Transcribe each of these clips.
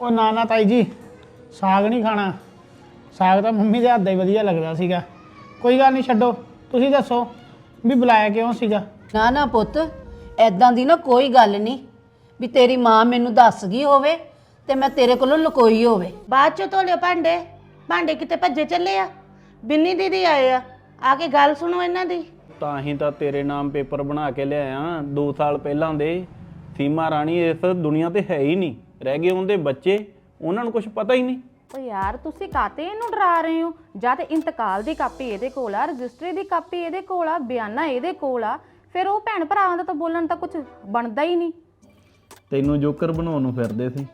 ਉਹ ਨਾ ਨਾ ਤਾਈ ਜੀ ਸਾਗ ਨਹੀਂ ਖਾਣਾ। ਸਾਗ ਤਾਂ ਮੰਮੀ ਦੇ ਹੱਥ ਦਾ ਹੀ ਵਧੀਆ ਲੱਗਦਾ ਸੀਗਾ। ਕੋਈ ਗੱਲ ਨਹੀਂ ਛੱਡੋ। ਤੁਸੀਂ ਦੱਸੋ ਵੀ ਬੁਲਾਇਆ ਕਿਉਂ ਸੀਗਾ? ਨਾ ਨਾ ਪੁੱਤ ਐਦਾਂ ਦੀ ਨਾ ਕੋਈ ਗੱਲ ਨਹੀਂ। ਵੀ ਤੇਰੀ ਮਾਂ ਮੈਨੂੰ ਦੱਸ ਗਈ ਹੋਵੇ ਤੇ ਮੈਂ ਤੇਰੇ ਕੋਲੋਂ ਲੁਕੋਈ ਹੋਵੇ। ਬਾਅਦ ਚ ਧੋ ਲਿਓ ਭਾਂਡੇ। ਭਾਂਡੇ ਕਿਤੇ ਭੱਜੇ ਚੱਲੇ ਆ। ਬਿੰਨੀ ਦੀਦੀ ਆਏ ਆ। ਆ ਕੇ ਗੱਲ ਸੁਣੋ ਇਹਨਾਂ ਦੀ। ਤਾਂ ਹੀ ਤਾਂ ਤੇਰੇ ਨਾਮ ਪੇਪਰ ਬਣਾ ਕੇ ਲਿਆਇਆ। 2 ਸਾਲ ਪਹਿਲਾਂ ਦੇ। ਸੀਮਾ ਰਾਣੀ ਇਸ ਦੁਨੀਆ ਤੇ ਹੈ ਹੀ ਨਹੀਂ। ਰਹਿ ਗਏ ਉਹਦੇ ਬੱਚੇ ਉਹਨਾਂ ਨੂੰ ਕੁਝ ਪਤਾ ਹੀ ਨਹੀਂ। ਓ ਯਾਰ ਤੁਸੀਂ ਕਾਤੇ ਇਹਨੂੰ ਡਰਾ ਰਹੇ ਹੋ? ਜਾਂ ਤੇ ਇੰਤਕਾਲ ਦੀ ਕਾਪੀ ਇਹਦੇ ਕੋਲ ਆ ਰਜਿਸਟਰੀ ਦੀ ਕਾਪੀ ਇਹਦੇ ਕੋਲ ਆ ਬਿਆਨਾ ਇਹਦੇ ਕੋਲ ਆ ਫਿਰ ਉਹ ਭੈਣ ਭਰਾਵਾਂ ਦਾ ਤਾਂ ਬੋਲਣ ਤਾਂ ਕੁਝ ਬਣਦਾ ਹੀ ਨਹੀਂ। ਤੈਨੂੰ ਜੋਕਰ ਬਣਾਉਣ ਨੂੰ ਫਿਰਦੇ ਸੀ।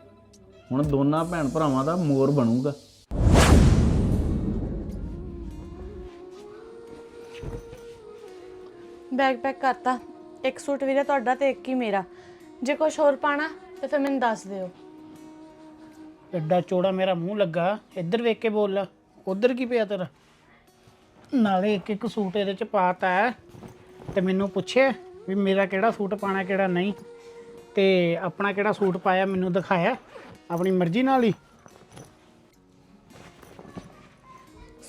ਹੁਣ ਦੋਨਾਂ ਭੈਣ ਭਰਾਵਾਂ ਦਾ ਮੋਰ ਬਣੂਗਾ। ਬੈਗ ਪੈਕ ਕਰਤਾ। ਇੱਕ ਸੂਟ ਵੀਰੇ ਤੁਹਾਡਾ ਤੇ ਇੱਕ ਹੀ ਮੇਰਾ। ਜੇ ਕੁਝ ਹੋਰ ਪਾਣਾ ਤੇ ਫਿਰ ਮੈਨੂੰ ਦੱਸ ਦਿਓ। ਐਡਾ ਚੋੜਾ ਮੇਰਾ ਮੂੰਹ ਲੱਗਾ ਇੱਧਰ ਵੇਖ ਕੇ ਬੋਲ ਉਧਰ ਕੀ ਪਿਆ ਤੇਰਾ? ਨਾਲੇ ਇੱਕ ਇੱਕ ਸੂਟ ਇਹਦੇ ਚ ਪਾਤਾ ਹੈ ਤੇ ਮੈਨੂੰ ਪੁੱਛਿਆ ਵੀ ਮੇਰਾ ਕਿਹੜਾ ਸੂਟ ਪਾਣਾ ਕਿਹੜਾ ਨਹੀਂ ਤੇ ਆਪਣਾ ਕਿਹੜਾ ਸੂਟ ਪਾਇਆ ਮੈਨੂੰ ਦਿਖਾਇਆ ਆਪਣੀ ਮਰਜ਼ੀ ਨਾਲ ਹੀ।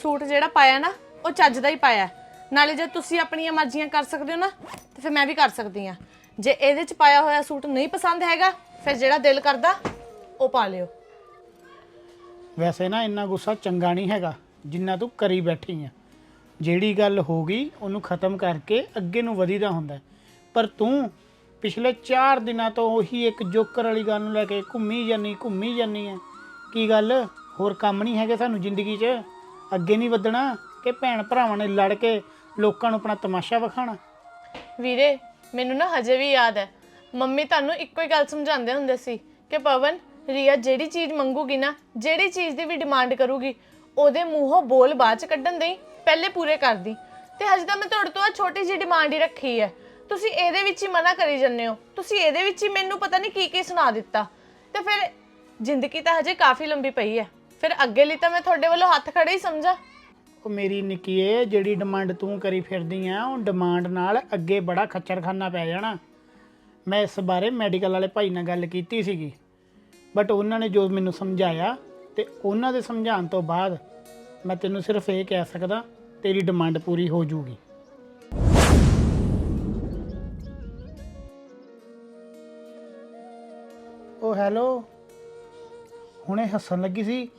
ਸੂਟ ਜਿਹੜਾ ਪਾਇਆ ਨਾ ਉਹ ਚੱਜ ਦਾ ਹੀ ਪਾਇਆ। ਨਾਲੇ ਜੇ ਤੁਸੀਂ ਆਪਣੀਆਂ ਮਰਜ਼ੀਆਂ ਕਰ ਸਕਦੇ ਹੋ ਨਾ ਤੇ ਫਿਰ ਮੈਂ ਵੀ ਕਰ ਸਕਦੀ ਆ ਜੇ ਇਹਦੇ ਚ ਪਾਇਆ ਹੋਇਆ ਸੂਟ ਨਹੀਂ ਪਸੰਦ ਹੈਗਾ ਫਿਰ ਜਿਹੜਾ ਦਿਲ ਕਰਦਾ ਉਹ ਪਾ ਲਿਓ। ਵੈਸੇ ਨਾ ਇੰਨਾ ਗੁੱਸਾ ਚੰਗਾ ਨਹੀਂ ਹੈਗਾ ਜਿੰਨਾ ਤੂੰ ਕਰੀ ਬੈਠੀ ਆ। ਜਿਹੜੀ ਗੱਲ ਹੋ ਗਈ ਉਹਨੂੰ ਖਤਮ ਕਰਕੇ ਅੱਗੇ ਨੂੰ ਵਧੀਦਾ ਹੁੰਦਾ। ਹੈ। ਪਰ ਤੂੰ ਪਿਛਲੇ 4 ਦਿਨਾਂ ਤੋਂ ਉਹੀ ਇੱਕ ਜੋਕਰ ਵਾਲੀ ਗੱਲ ਨੂੰ ਲੈ ਕੇ ਘੁੰਮੀ ਜਾਨੀ ਘੁੰਮੀ ਜਾਨੀ ਹੈ ਕੀ ਗੱਲ? ਹੋਰ ਕੰਮ ਨਹੀਂ ਹੈਗੇ ਸਾਨੂੰ ਜ਼ਿੰਦਗੀ 'ਚ? ਅੱਗੇ ਨਹੀਂ ਵਧਣਾ ਕਿ ਭੈਣ ਭਰਾਵਾਂ ਨੇ ਲੜ ਕੇ ਲੋਕਾਂ ਨੂੰ ਆਪਣਾ ਤਮਾਸ਼ਾ ਵਿਖਾਣਾ ਵੀਰੇ ਮੈਨੂੰ ਨਾ ਹਜੇ ਵੀ ਯਾਦ ਹੈ ਮੰਮੀ ਤੁਹਾਨੂੰ ਇੱਕੋ ਹੀ ਗੱਲ ਸਮਝਾਉਂਦੇ ਹੁੰਦੇ ਸੀ ਕਿ ਪਵਨ, ਰੀਆ ਜਿਹੜੀ ਚੀਜ਼ ਮੰਗੂਗੀ ਨਾ, ਜਿਹੜੀ ਚੀਜ਼ ਦੀ ਵੀ ਡਿਮਾਂਡ ਕਰੂਗੀ, ਉਹਦੇ ਮੂੰਹੋਂ ਬੋਲ ਬਾਅਦ ਚ ਕੱਢਣ ਦੇਈ, ਪਹਿਲੇ ਪੂਰੇ ਕਰਦੀ ਤੇ ਹਜੇ ਤਾਂ ਮੈਂ ਤੁਹਾਡੇ ਤੋਂ ਆ ਛੋਟੀ ਜਿਹੀ ਡਿਮਾਂਡ ਹੀ ਰੱਖੀ ਹੈ। ਤੁਸੀਂ ਇਹਦੇ ਵਿੱਚ ਹੀ ਮਨਾ ਕਰੀ ਜੰਨੇ ਹੋ। ਤੁਸੀਂ ਇਹਦੇ ਵਿੱਚ ਹੀ ਮੈਨੂੰ ਪਤਾ ਨਹੀਂ ਕੀ ਕੀ ਸੁਣਾ ਦਿੱਤਾ। ਤੇ ਫਿਰ ਜ਼ਿੰਦਗੀ ਤਾਂ ਹਜੇ ਕਾਫੀ ਲੰਬੀ ਪਈ ਹੈ। ਫਿਰ ਅੱਗੇ ਲਈ ਤਾਂ ਮੈਂ ਤੁਹਾਡੇ ਵੱਲੋਂ ਹੱਥ ਖੜੇ ਹੀ ਸਮਝਾ। ਉਹ ਮੇਰੀ ਨਿੱਕੀਏ ਜਿਹੜੀ ਡਿਮਾਂਡ ਤੂੰ ਕਰੀ ਫਿਰਦੀ ਆ, ਉਹ ਡਿਮਾਂਡ ਨਾਲ ਅੱਗੇ ਬੜਾ ਖੱਚਰਖਾਨਾ ਪੈ ਜਾਣਾ। ਮੈਂ ਇਸ ਬਾਰੇ ਮੈਡੀਕਲ ਵਾਲੇ ਭਾਈ ਨਾਲ ਗੱਲ ਕੀਤੀ ਸੀਗੀ। ਬਟ ਉਹਨਾਂ ਨੇ ਜੋ ਮੈਨੂੰ ਸਮਝਾਇਆ ਤੇ ਉਹਨਾਂ ਦੇ ਸਮਝਾਉਣ ਤੋਂ ਬਾਅਦ ਮੈਂ ਤੈਨੂੰ ਸਿਰਫ ਇਹ ਕਹਿ ਸਕਦਾ, ਤੇਰੀ ਡਿਮਾਂਡ ਪੂਰੀ ਹੋ ਜੂਗੀ ਉਹ ਹੈਲੋ, ਹੁਣੇ ਹੱਸਣ ਲੱਗੀ ਸੀ,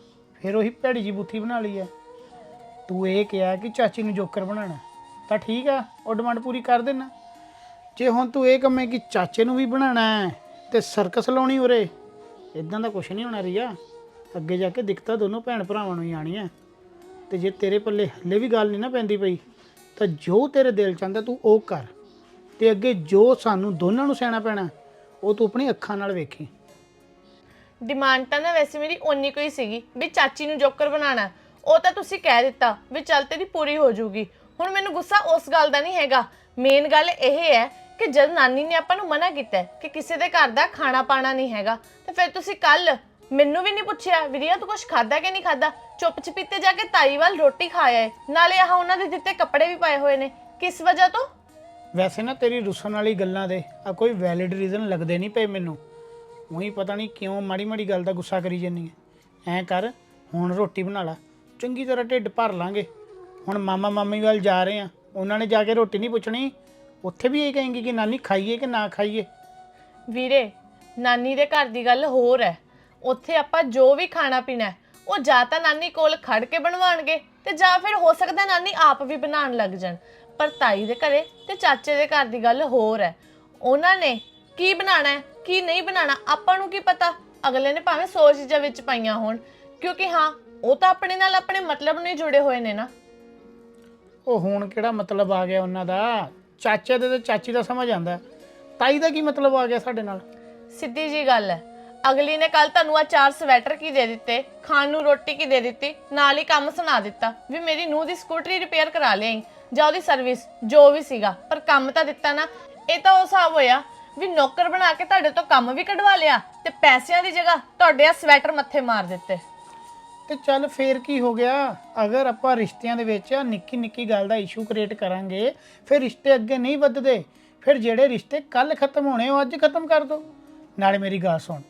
ਫਿਰ ਉਹੀ ਭੈੜੀ ਜੀ ਬੁੱਥੀ ਬਣਾ ਲਈ ਐ। ਤੂੰ ਇਹ ਕਿਹਾ ਕਿ ਚਾਚੀ ਨੂੰ ਜੋਕਰ ਬਣਾਉਣਾ, ਤਾਂ ਠੀਕ ਆ, ਉਹ ਡਿਮਾਂਡ ਪੂਰੀ ਕਰ ਦੇਣਾ। ਜੇ ਹੁਣ ਤੂੰ ਇਹ ਕੰਮੇ ਕਿ ਚਾਚੇ ਨੂੰ ਵੀ ਬਣਾਉਣਾ ਹੈ ਤੇ ਸਰਕਸ ਲਾਉਣੀ ਉਰੇ ਇਦਾਂ ਦਾ ਕੁਝ ਨਹੀਂ ਹੋਣਾ ਰੀਆ। ਅੱਗੇ ਜਾ ਕੇ ਦਿੱਕਤਾਂ ਦੋਨੋਂ ਭੈਣ ਭਰਾਵਾਂ ਨੂੰ ਹੀ ਆਣੀਆਂ ਤੇ ਜੇ ਤੇਰੇ ਪੱਲੇ ਹੱਲੇ ਵੀ ਗੱਲ ਨਹੀਂ ਨਾ ਪੈਂਦੀ ਪਈ, ਤਾਂ ਜੋ ਤੇਰੇ ਦਿਲ ਚਾਹੁੰਦਾ ਤੂੰ ਉਹ ਕਰ। ਤੇ ਅੱਗੇ ਜੋ ਸਾਨੂੰ ਦੋਨਾਂ ਨੂੰ ਸਹਿਣਾ ਪੈਣਾ, ਉਹ ਤੂੰ ਆਪਣੀ ਅੱਖਾਂ ਨਾਲ ਵੇਖੀ। ਡਿਮਾਂਡ ਤਾਂ ਨਾ ਵੈਸੇ ਮੇਰੀ ਓਨੀ ਕੋਈ ਸੀਗੀ ਵੀ ਚਾਚੀ ਨੂੰ ਜੋਕਰ ਬਣਾਉਣਾ। ਉਹ ਤਾਂ ਤੁਸੀਂ ਕਹਿ ਦਿੱਤਾ ਵੀ ਚੱਲ ਤੇਰੀ ਪੂਰੀ ਹੋ ਜਾਊਗੀ। ਹੁਣ ਮੈਨੂੰ ਗੁੱਸਾ ਉਸ ਗੱਲ ਦਾ ਨਹੀਂ ਹੈਗਾ। ਮੇਨ ਗੱਲ ਇਹ ਹੈ ਕਿ ਜਦ ਨਾਨੀ ਨੇ ਆਪਾਂ ਨੂੰ ਮਨਾ ਕੀਤਾ ਹੈ ਕਿ ਕਿਸੇ ਦੇ ਘਰ ਦਾ ਖਾਣਾ ਪਾਣਾ ਨਹੀਂ ਹੈਗਾ, ਤੇ ਫਿਰ ਤੁਸੀਂ ਕੱਲ ਮੈਨੂੰ ਵੀ ਨਹੀਂ ਪੁੱਛਿਆ, ਵੀਰਿਆ ਤੂੰ ਕੁਝ ਖਾਦਾ ਕਿ ਨਹੀਂ ਖਾਦਾ ਚੁੱਪ ਚਪੀਤੇ ਜਾ ਕੇ ਤਾਈ ਵੱਲ ਰੋਟੀ ਖਾਇਆ ਏ ਨਾਲੇ ਆਹ ਉਹਨਾਂ ਦੇ ਦਿੱਤੇ ਕੱਪੜੇ ਵੀ ਪਾਏ ਹੋਏ ਨੇ, ਕਿਸ ਵਜ੍ਹਾ ਤੋਂ? ਵੈਸੇ ਨਾ ਤੇਰੀ ਰੁੱਸਣ ਵਾਲੀ ਗੱਲਾਂ ਦੇ ਆ ਕੋਈ ਵੈਲਿਡ ਰੀਜ਼ਨ ਲੱਗਦੇ ਨਹੀਂ ਪਏ ਮੈਨੂੰ। ਉਹੀ ਪਤਾ ਨਹੀਂ ਕਿਉਂ ਮਾੜੀ ਮਾੜੀ ਗੱਲ ਦਾ ਗੁੱਸਾ ਕਰੀ ਜੰਨੀ ਐ ਐਂ ਕਰ, ਹੁਣ ਰੋਟੀ ਬਣਾ ਲਾ, ਚੰਗੀ ਤਰ੍ਹਾਂ ਢਿੱਡ ਭਰ ਲਾਂਗੇ। ਹੁਣ ਮਾਮਾ ਮਾਮੀ ਵੱਲ ਜਾ ਰਹੇ ਆ ਉਹਨਾਂ ਨੇ ਜਾ ਕੇ ਰੋਟੀ ਨਹੀਂ ਪੁੱਛਣੀ ਉੱਥੇ ਵੀ ਇਹ ਕहेंगे ਕਿ ਨਾਨੀ ਖਾਈਏ ਕਿ ਨਾ ਖਾਈਏ? ਵੀਰੇ ਨਾਨੀ ਦੇ ਘਰ ਦੀ ਗੱਲ ਹੋਰ ਹੈ ਉੱਥੇ ਆਪਾਂ ਜੋ ਵੀ ਖਾਣਾ ਪੀਣਾ ਹੈ, ਉਹ ਜਾਂ ਤਾਂ ਨਾਨੀ ਕੋਲ ਖੜ ਕੇ ਬਣਵਾਉਣਗੇ ਤੇ ਜਾਂ ਫਿਰ ਹੋ ਸਕਦਾ ਨਾਨੀ ਆਪ ਵੀ ਬਣਾਉਣ ਲੱਗ ਜਾਣ। ਪਰ ਤਾਈ ਦੇ ਘਰੇ ਤੇ ਚਾਚੇ ਦੇ ਘਰ ਦੀ ਗੱਲ ਹੋਰ ਹੈ ਉਹਨਾਂ ਨੇ ਕੀ ਬਣਾਉਣਾ ਹੈ ਕੀ ਨਹੀਂ ਬਣਾਉਣਾ ਆਪਾਂ ਨੂੰ ਕੀ ਪਤਾ? ਅਗਲੇ ਨੇ ਭਾਵੇਂ ਸੋਚ ਜਾਂ ਵਿੱਚ ਪਾਈਆਂ ਹੋਣ। ਕਿਉਂਕਿ ਹਾਂ ਉਹ ਤਾਂ ਆਪਣੇ ਨਾਲ ਆਪਣੇ ਮਤਲਬ ਹੀ ਜੁੜੇ ਹੋਏ ਨੇ ਨਾ। ਉਹ ਹੁਣ ਕਿਹੜਾ ਮਤਲਬ ਆ ਗਿਆ ਉਹਨਾਂ ਦਾ? ਚਾਚੇ ਦੇ ਤੇ ਚਾਚੀ ਦਾ ਸਮਝ ਆਂਦਾ ਤਾਈ ਦਾ ਕੀ ਮਤਲਬ ਆ ਗਿਆ ਸਾਡੇ ਨਾਲ? ਸਿੱਧੀ ਜੀ ਗੱਲ ਹੈ। ਅਗਲੀ ਨੇ ਕੱਲ ਤੁਹਾਨੂੰ ਆ ਚਾਰ ਸਵੈਟਰ ਕੀ ਦੇ ਦਿੱਤੇ? ਖਾਣ ਨੂੰ ਰੋਟੀ ਕੀ ਦੇ ਦਿੱਤੀ? ਨਾਲ ਹੀ ਕੰਮ ਸੁਣਾ ਦਿੱਤਾ ਵੀ ਮੇਰੀ ਨੂੰਹ ਦੀ ਸਕੂਟਰੀ ਰਿਪੇਅਰ ਕਰਾ ਲਿਆਈ। ਜਾਂ ਉਹਦੀ ਸਰਵਿਸ, ਜੋ ਵੀ ਸੀਗਾ। ਪਰ ਕੰਮ ਤਾਂ ਦਿੱਤਾ ਨਾ। ਇਹ ਤਾਂ ਉਹ ਹਿਸਾਬ ਹੋਇਆ ਵੀ ਨੌਕਰ ਬਣਾ ਕੇ ਤੁਹਾਡੇ ਤੋਂ ਕੰਮ ਵੀ ਕਢਵਾ ਲਿਆ ਤੇ ਪੈਸਿਆਂ ਦੀ ਜਗ੍ਹਾ ਤੁਹਾਡੇ ਆ ਸਵੈਟਰ ਮੱਥੇ ਮਾਰ ਦਿੱਤੇ। ਤੇ ਚੱਲ ਫੇਰ ਕੀ ਹੋ ਗਿਆ? ਅਗਰ ਆਪਾਂ ਰਿਸ਼ਤਿਆਂ ਦੇ ਵਿੱਚ ਨਿੱਕੀ ਨਿੱਕੀ ਗੱਲ ਦਾ ਇਸ਼ੂ ਕ੍ਰੀਏਟ ਕਰਾਂਗੇ, ਫਿਰ ਰਿਸ਼ਤੇ ਅੱਗੇ ਨਹੀਂ ਵੱਧਦੇ। ਫਿਰ ਜਿਹੜੇ ਰਿਸ਼ਤੇ ਕੱਲ ਖਤਮ ਹੋਣੇ, ਉਹ ਅੱਜ ਖਤਮ ਕਰ ਦੋ। ਨਾਲੇ ਮੇਰੀ ਗੱਲ ਸੁਣ,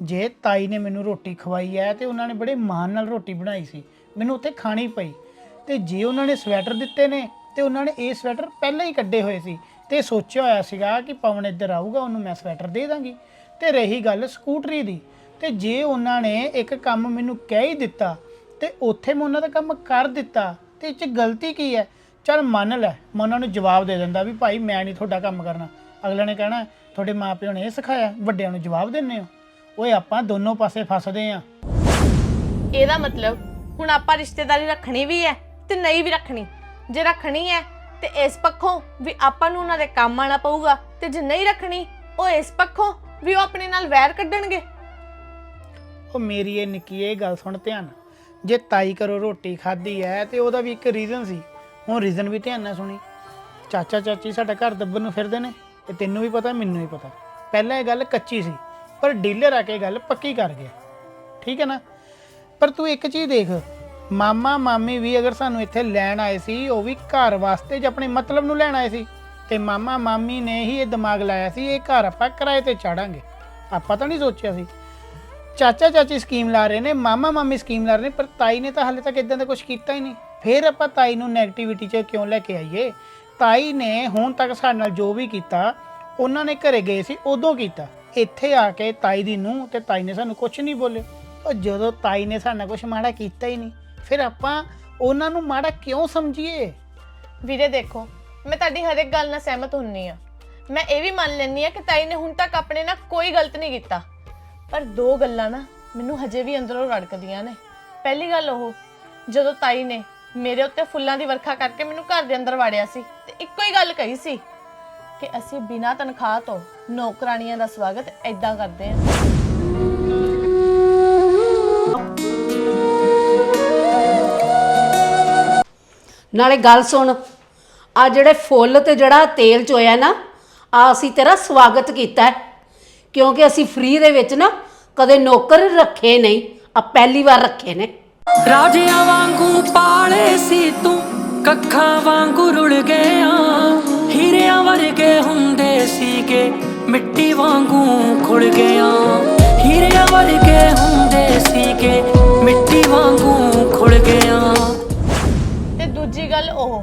ਜੇ ਤਾਈ ਨੇ ਮੈਨੂੰ ਰੋਟੀ ਖਵਾਈ ਹੈ ਤੇ ਉਹਨਾਂ ਨੇ ਬੜੇ ਮਾਣ ਨਾਲ ਰੋਟੀ ਬਣਾਈ ਸੀ, ਮੈਨੂੰ ਉੱਥੇ ਖਾਣੀ ਪਈ। ਤੇ ਜੇ ਉਹਨਾਂ ਨੇ ਸਵੈਟਰ ਦਿੱਤੇ ਨੇ, ਤੇ ਉਹਨਾਂ ਨੇ ਇਹ ਸਵੈਟਰ ਪਹਿਲਾਂ ਹੀ ਕੱਢੇ ਹੋਏ ਸੀ, ਤੇ ਸੋਚਿਆ ਹੋਇਆ ਸੀਗਾ ਕਿ ਪਵਨ ਇੱਧਰ ਆਊਗਾ, ਉਹਨੂੰ ਮੈਂ ਸਵੈਟਰ ਦੇ ਦਾਂਗੀ। ਤੇ ਰਹੀ ਗੱਲ ਸਕੂਟਰੀ ਦੀ ਤੇ ਜੇ ਉਹਨਾਂ ਨੇ ਇੱਕ ਕੰਮ ਮੈਨੂੰ ਕਹਿ ਹੀ ਦਿੱਤਾ ਤੇ ਉੱਥੇ ਮੈਂ ਉਹਨਾਂ ਦਾ ਕੰਮ ਕਰ ਦਿੱਤਾ ਤੇ ਇਹ ਚ ਗਲਤੀ ਕੀ ਹੈ? ਚਲ ਮੰਨ ਲੈ, ਮੈਂ ਉਹਨਾਂ ਨੂੰ ਜਵਾਬ ਦੇ ਦਿੰਦਾ ਵੀ ਭਾਈ ਮੈਂ ਨਹੀਂ ਤੁਹਾਡਾ ਕੰਮ ਕਰਨਾ। ਅਗਲੇ ਨੇ ਕਹਿਣਾ, ਤੁਹਾਡੇ ਮਾਪਿਆਂ ਨੇ ਇਹ ਸਿਖਾਇਆ, ਵੱਡਿਆਂ ਨੂੰ ਜਵਾਬ ਦਿੰਦੇ ਹੋ। ਓਏ ਆਪਾਂ ਦੋਨੋਂ ਪਾਸੇ ਫਸਦੇ ਆ। ਇਹਦਾ ਮਤਲਬ ਹੁਣ ਆਪਾਂ ਰਿਸ਼ਤੇਦਾਰੀ ਰੱਖਣੀ ਵੀ ਹੈ ਤੇ ਨਹੀਂ ਵੀ ਰੱਖਣੀ। ਜੇ ਰੱਖਣੀ ਹੈ ਤੇ ਇਸ ਪੱਖੋਂ ਵੀ ਆਪਾਂ ਨੂੰ ਉਹਨਾਂ ਦੇ ਕੰਮ ਆਣਾ ਪਊਗਾ ਤੇ ਜੇ ਨਹੀਂ ਰੱਖਣੀ, ਉਹ ਇਸ ਪੱਖੋਂ ਵੀ ਉਹ ਆਪਣੇ ਨਾਲ ਵੈਰ ਕੱਢਣਗੇ। ਉਹ ਮੇਰੀ ਇਹ ਨਿੱਕੀ ਇਹ ਗੱਲ ਸੁਣ ਧਿਆਨ। ਜੇ ਤਾਈ ਕਰੋ ਰੋਟੀ ਖਾਧੀ ਐ ਤੇ ਉਹਦਾ ਵੀ ਇੱਕ ਰੀਜ਼ਨ ਸੀ। ਹੁਣ ਰੀਜ਼ਨ ਵੀ ਧਿਆਨ ਨਾਲ ਸੁਣੀ। ਚਾਚਾ ਚਾਚੀ ਸਾਡਾ ਘਰ ਦੱਬਣ ਨੂੰ ਫਿਰਦੇ ਨੇ ਤੇ ਤੈਨੂੰ ਵੀ ਪਤਾ, ਮੈਨੂੰ ਵੀ ਪਤਾ। ਪਹਿਲਾਂ ਇਹ ਗੱਲ ਕੱਚੀ ਸੀ, ਪਰ ਡੀਲਰ ਆ ਕੇ ਇਹ ਗੱਲ ਪੱਕੀ ਕਰ ਗਿਆ। ਠੀਕ ਹੈ ਨਾ? ਪਰ ਤੂੰ ਇੱਕ ਚੀਜ਼ ਦੇਖ, ਮਾਮਾ ਮਾਮੀ ਵੀ ਅਗਰ ਸਾਨੂੰ ਇੱਥੇ ਲੈਣ ਆਏ ਸੀ, ਉਹ ਵੀ ਘਰ ਵਾਸਤੇ ਜਾਂ ਆਪਣੇ ਮਤਲਬ ਨੂੰ ਲੈਣ ਆਏ ਸੀ। ਤੇ ਮਾਮਾ ਮਾਮੀ ਨੇ ਹੀ ਇਹ ਦਿਮਾਗ ਲਾਇਆ ਸੀ, ਇਹ ਘਰ ਆਪਾਂ ਕਿਰਾਏ ਤੇ ਚਾੜਾਂਗੇ। ਆਪਾਂ ਤਾਂ ਨਹੀਂ ਸੋਚਿਆ ਸੀ। ਚਾਚਾ ਚਾਚੀ ਸਕੀਮ ਲਾ ਰਹੇ ਨੇ, ਮਾਮਾ ਮਾਮੀ ਸਕੀਮ ਲਾ ਰਹੇ ਨੇ, ਪਰ ਤਾਈ ਨੇ ਤਾਂ ਹਾਲੇ ਤੱਕ ਇਦਾਂ ਦਾ ਕੁਝ ਕੀਤਾ ਹੀ ਨਹੀਂ। ਫਿਰ ਆਪਾਂ ਤਾਈ ਨੂੰ 네ਗੇਟਿਵਿਟੀ 'ਚ ਕਿਉਂ ਲੈ ਕੇ ਆਈਏ? ਤਾਈ ਨੇ ਹੁਣ ਤੱਕ ਸਾਡੇ ਨਾਲ ਜੋ ਵੀ ਕੀਤਾ, ਉਹਨਾਂ ਨੇ ਘਰੇ ਗਏ ਸੀ, ਉਦੋਂ ਕੀਤਾ। ਇੱਥੇ ਆ ਕੇ ਤਾਈ ਦੀ ਨੂੰ ਤੇ ਤਾਈ ਨੇ ਸਾਨੂੰ ਕੁਝ ਨਹੀਂ ਬੋਲੇ ਉਹ ਜਦੋਂ ਤਾਈ ਨੇ ਸਾਡਾ ਨਾਲ ਕੁਝ ਮਾੜਾ ਕੀਤਾ ਹੀ ਨਹੀਂ, ਫਿਰ ਆਪਾਂ ਉਹਨਾਂ ਨੂੰ ਮਾੜਾ ਕਿਉਂ ਸਮਝੀਏ? ਵੀਰੇ ਦੇਖੋ, ਮੈਂ ਤੁਹਾਡੀ ਹਰ ਇੱਕ ਗੱਲ ਨਾਲ ਸਹਿਮਤ ਹੁੰਨੀ ਆ। ਮੈਂ ਇਹ ਵੀ ਮੰਨ ਲੈਂਦੀ ਆ ਕਿ ਤਾਈ ਨੇ ਹੁਣ ਤੱਕ ਆਪਣੇ ਨਾਲ ਕੋਈ ਗਲਤ ਨਹੀਂ ਕੀਤਾ। ਪਰ ਦੋ ਗੱਲਾਂ ਨਾ ਮੈਨੂੰ ਹਜੇ ਵੀ ਅੰਦਰੋਂ ਰੜਕਦੀਆਂ ਨੇ। ਪਹਿਲੀ ਗੱਲ ਉਹ, ਜਦੋਂ ਤਾਈ ਨੇ ਮੇਰੇ ਉੱਤੇ ਫੁੱਲਾਂ ਦੀ ਵਰਖਾ ਕਰਕੇ ਮੈਨੂੰ ਘਰ ਦੇ ਅੰਦਰ ਵਾੜਿਆ ਸੀ ਤੇ ਇੱਕੋ ਹੀ ਗੱਲ ਕਹੀ ਸੀ ਕਿ ਅਸੀਂ ਬਿਨਾਂ ਤਨਖਾਹ ਤੋਂ ਨੌਕਰਾਣੀਆਂ ਦਾ ਸਵਾਗਤ ਐਦਾਂ ਕਰਦੇ ਹਾਂ। ਨਾਲੇ ਗੱਲ ਸੁਣ ਆ ਜਿਹੜੇ ਫੁੱਲ ਤੇ ਜਿਹੜਾ ਤੇਲ ਚੋਇਆ ਨਾ ਆ ਅਸੀਂ ਤੇਰਾ ਸਵਾਗਤ ਕੀਤਾ ਹੈ। ਕਿਉਂਕਿ ਅਸੀਂ ਫ੍ਰੀ ਦੇ ਵਿੱਚ ਨਾ ਕਦੇ ਨੌਕਰ ਰੱਖੇ ਨਹੀਂ ਆ ਪਹਿਲੀ ਵਾਰ ਰੱਖੇ ਨੇ। ਰਾਜਿਆਂ ਵਾਂਗੂ ਪਾਲੇ ਸੀ ਤੂੰ ਕੱਖਾਂ ਵਾਂਗੂ ਰੁੜ ਗਿਆ। ਹੀਰਿਆਂ ਵਰਗੇ ਹੁੰਦੇ ਸੀਗੇ ਮਿੱਟੀ ਵਾਂਗੂ ਖੁੜ ਗਿਆ। ਹੀਰਿਆਂ ਵਰਗੇ ਹੁੰਦੇ ਸੀਗੇ ਮਿੱਟੀ ਵਾਂਗੂ ਖੁੜ ਗਿਆ। ਤੇ ਦੂਜੀ ਗੱਲ ਉਹ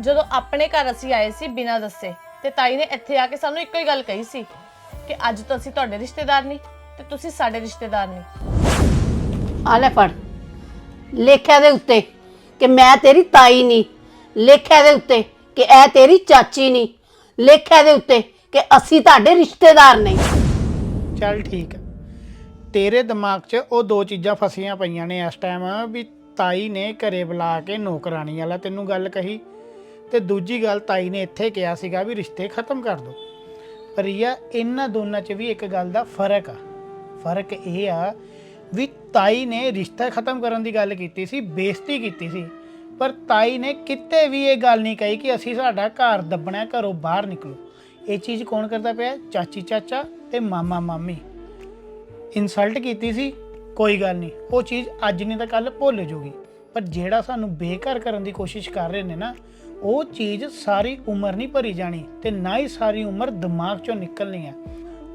ਜਦੋਂ ਆਪਣੇ ਘਰ ਅਸੀਂ ਆਏ ਸੀ ਬਿਨਾਂ ਦੱਸੇ ਤੇ ਤਾਈ ਨੇ ਇੱਥੇ ਆ ਕੇ ਸਾਨੂੰ ਇੱਕੋ ਹੀ ਗੱਲ ਕਹੀ ਸੀ। ਕਿ ਅੱਜ ਤੋਂ ਅਸੀਂ ਤੁਹਾਡੇ ਰਿਸ਼ਤੇਦਾਰ ਨਹੀਂ ਤੇ ਤੁਸੀਂ ਸਾਡੇ ਰਿਸ਼ਤੇਦਾਰ ਨਹੀਂ। ਆ ਲੈ ਫੜ। ਲੇਖਿਆ ਦੇ ਉੱਤੇ ਕਿ ਮੈਂ ਤੇਰੀ ਤਾਈ ਨਹੀਂ। ਲੇਖਿਆ ਦੇ ਉੱਤੇ ਕਿ ਇਹ ਤੇਰੀ ਚਾਚੀ ਨਹੀਂ। ਲੇਖਿਆ ਦੇ ਉੱਤੇ ਕਿ ਅਸੀਂ ਤੁਹਾਡੇ ਰਿਸ਼ਤੇਦਾਰ ਨਹੀਂ। ਚੱਲ ਠੀਕ ਹੈ ਤੇਰੇ ਦਿਮਾਗ 'ਚ ਉਹ ਦੋ ਚੀਜ਼ਾਂ ਫਸੀਆਂ ਪਈਆਂ ਨੇ ਇਸ ਟਾਈਮ ਵੀ ਤਾਈ ਨੇ ਘਰੇ ਬੁਲਾ ਕੇ ਨੌਕਰਾਨੀ ਵਾਲਾ ਤੈਨੂੰ ਗੱਲ ਕਹੀ ਤੇ ਦੂਜੀ ਗੱਲ ਤਾਈ ਨੇ ਇੱਥੇ ਕਿਹਾ ਸੀਗਾ ਵੀ ਰਿਸ਼ਤੇ ਖਤਮ ਕਰ ਦੋ। ਪਰ ਇਹਨਾਂ ਦੋਨਾਂ 'ਚ ਵੀ ਇੱਕ ਗੱਲ ਦਾ ਫ਼ਰਕ ਆ। ਫ਼ਰਕ ਇਹ ਆ ਵੀ ਤਾਈ ਨੇ ਰਿਸ਼ਤਾ ਖਤਮ ਕਰਨ ਦੀ ਗੱਲ ਕੀਤੀ ਸੀ, ਬੇਇੱਜ਼ਤੀ ਕੀਤੀ ਸੀ, ਪਰ ਤਾਈ ਨੇ ਕਿਤੇ ਵੀ ਇਹ ਗੱਲ ਨਹੀਂ ਕਹੀ ਕਿ ਅਸੀਂ ਸਾਡਾ ਘਰ ਦੱਬਣਾ ਘਰੋਂ ਬਾਹਰ ਨਿਕਲੋ। ਇਹ ਚੀਜ਼ ਕੌਣ ਕਰਦਾ ਪਿਆ? ਚਾਚੀ, ਚਾਚਾ ਤੇ ਮਾਮਾ, ਮਾਮੀ। ਇਨਸਲਟ ਕੀਤੀ ਸੀ, ਕੋਈ ਗੱਲ ਨਹੀਂ, ਉਹ ਚੀਜ਼ ਅੱਜ ਨਹੀਂ ਤਾਂ ਕੱਲ ਭੁੱਲ ਜੂਗੀ। ਪਰ ਜਿਹੜਾ ਸਾਨੂੰ ਬੇਘਰ ਕਰਨ ਦੀ ਕੋਸ਼ਿਸ਼ ਕਰ ਰਹੇ ਨੇ ਨਾ ਉਹ ਚੀਜ਼ ਸਾਰੀ ਉਮਰ ਨਹੀਂ ਭਰੀ ਜਾਣੀ ਤੇ ਨਾ ਹੀ ਸਾਰੀ ਉਮਰ ਦਿਮਾਗ ਚੋਂ ਨਿਕਲਣੀ ਆ।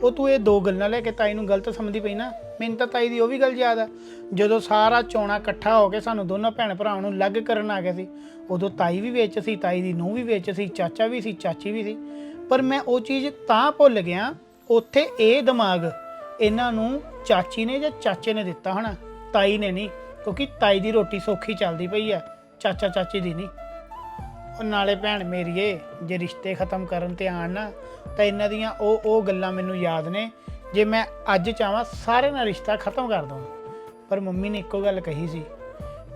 ਉਹ ਤੂੰ ਇਹ ਦੋ ਗੱਲਾਂ ਲੈ ਕੇ ਤਾਈ ਨੂੰ ਗਲਤ ਸਮਝਦੀ ਪਈ ਨਾ, ਮੈਨੂੰ ਤਾਂ ਤਾਈ ਦੀ ਉਹ ਵੀ ਗੱਲ ਯਾਦ ਆ। ਜਦੋਂ ਸਾਰਾ ਚੋਣਾ ਇਕੱਠਾ ਹੋ ਕੇ ਸਾਨੂੰ ਦੋਨੋਂ ਭੈਣ ਭਰਾਵਾਂ ਨੂੰ ਅਲੱਗ ਕਰਨ ਆ ਗਏ ਸੀ, ਉਦੋਂ ਤਾਈ ਵੀ ਵਿੱਚ ਸੀ, ਤਾਈ ਦੀ ਨੂੰਹ ਵੀ ਵਿੱਚ ਸੀ, ਚਾਚਾ ਵੀ ਸੀ, ਚਾਚੀ ਵੀ ਸੀ। ਪਰ ਮੈਂ ਉਹ ਚੀਜ਼ ਤਾਂ ਭੁੱਲ ਗਿਆ, ਉੱਥੇ ਇਹ ਦਿਮਾਗ ਇਹਨਾਂ ਨੂੰ ਚਾਚੀ ਨੇ ਜਾਂ ਚਾਚੇ ਨੇ ਦਿੱਤਾ ਹੋਣਾ ਤਾਈ ਨੇ ਨਹੀਂ, ਕਿਉਂਕਿ ਤਾਈ ਦੀ ਰੋਟੀ ਸੌਖੀ ਚੱਲਦੀ ਪਈ ਆ, ਚਾਚਾ ਚਾਚੀ ਦੀ ਨਹੀਂ। ਉਹ ਨਾਲੇ ਭੈਣ ਮੇਰੀਏ ਜੇ ਰਿਸ਼ਤੇ ਖਤਮ ਕਰਨ ਤੇ ਆਣ ਨਾ, ਤਾਂ ਇਹਨਾਂ ਦੀਆਂ ਉਹ ਉਹ ਗੱਲਾਂ ਮੈਨੂੰ ਯਾਦ ਨੇ। ਜੇ ਮੈਂ ਅੱਜ ਚਾਹਾਂ ਸਾਰੇ ਨਾਲ ਰਿਸ਼ਤਾ ਖਤਮ ਕਰ ਦਵਾਂ। ਪਰ ਮੰਮੀ ਨੇ ਇੱਕੋ ਗੱਲ ਕਹੀ ਸੀ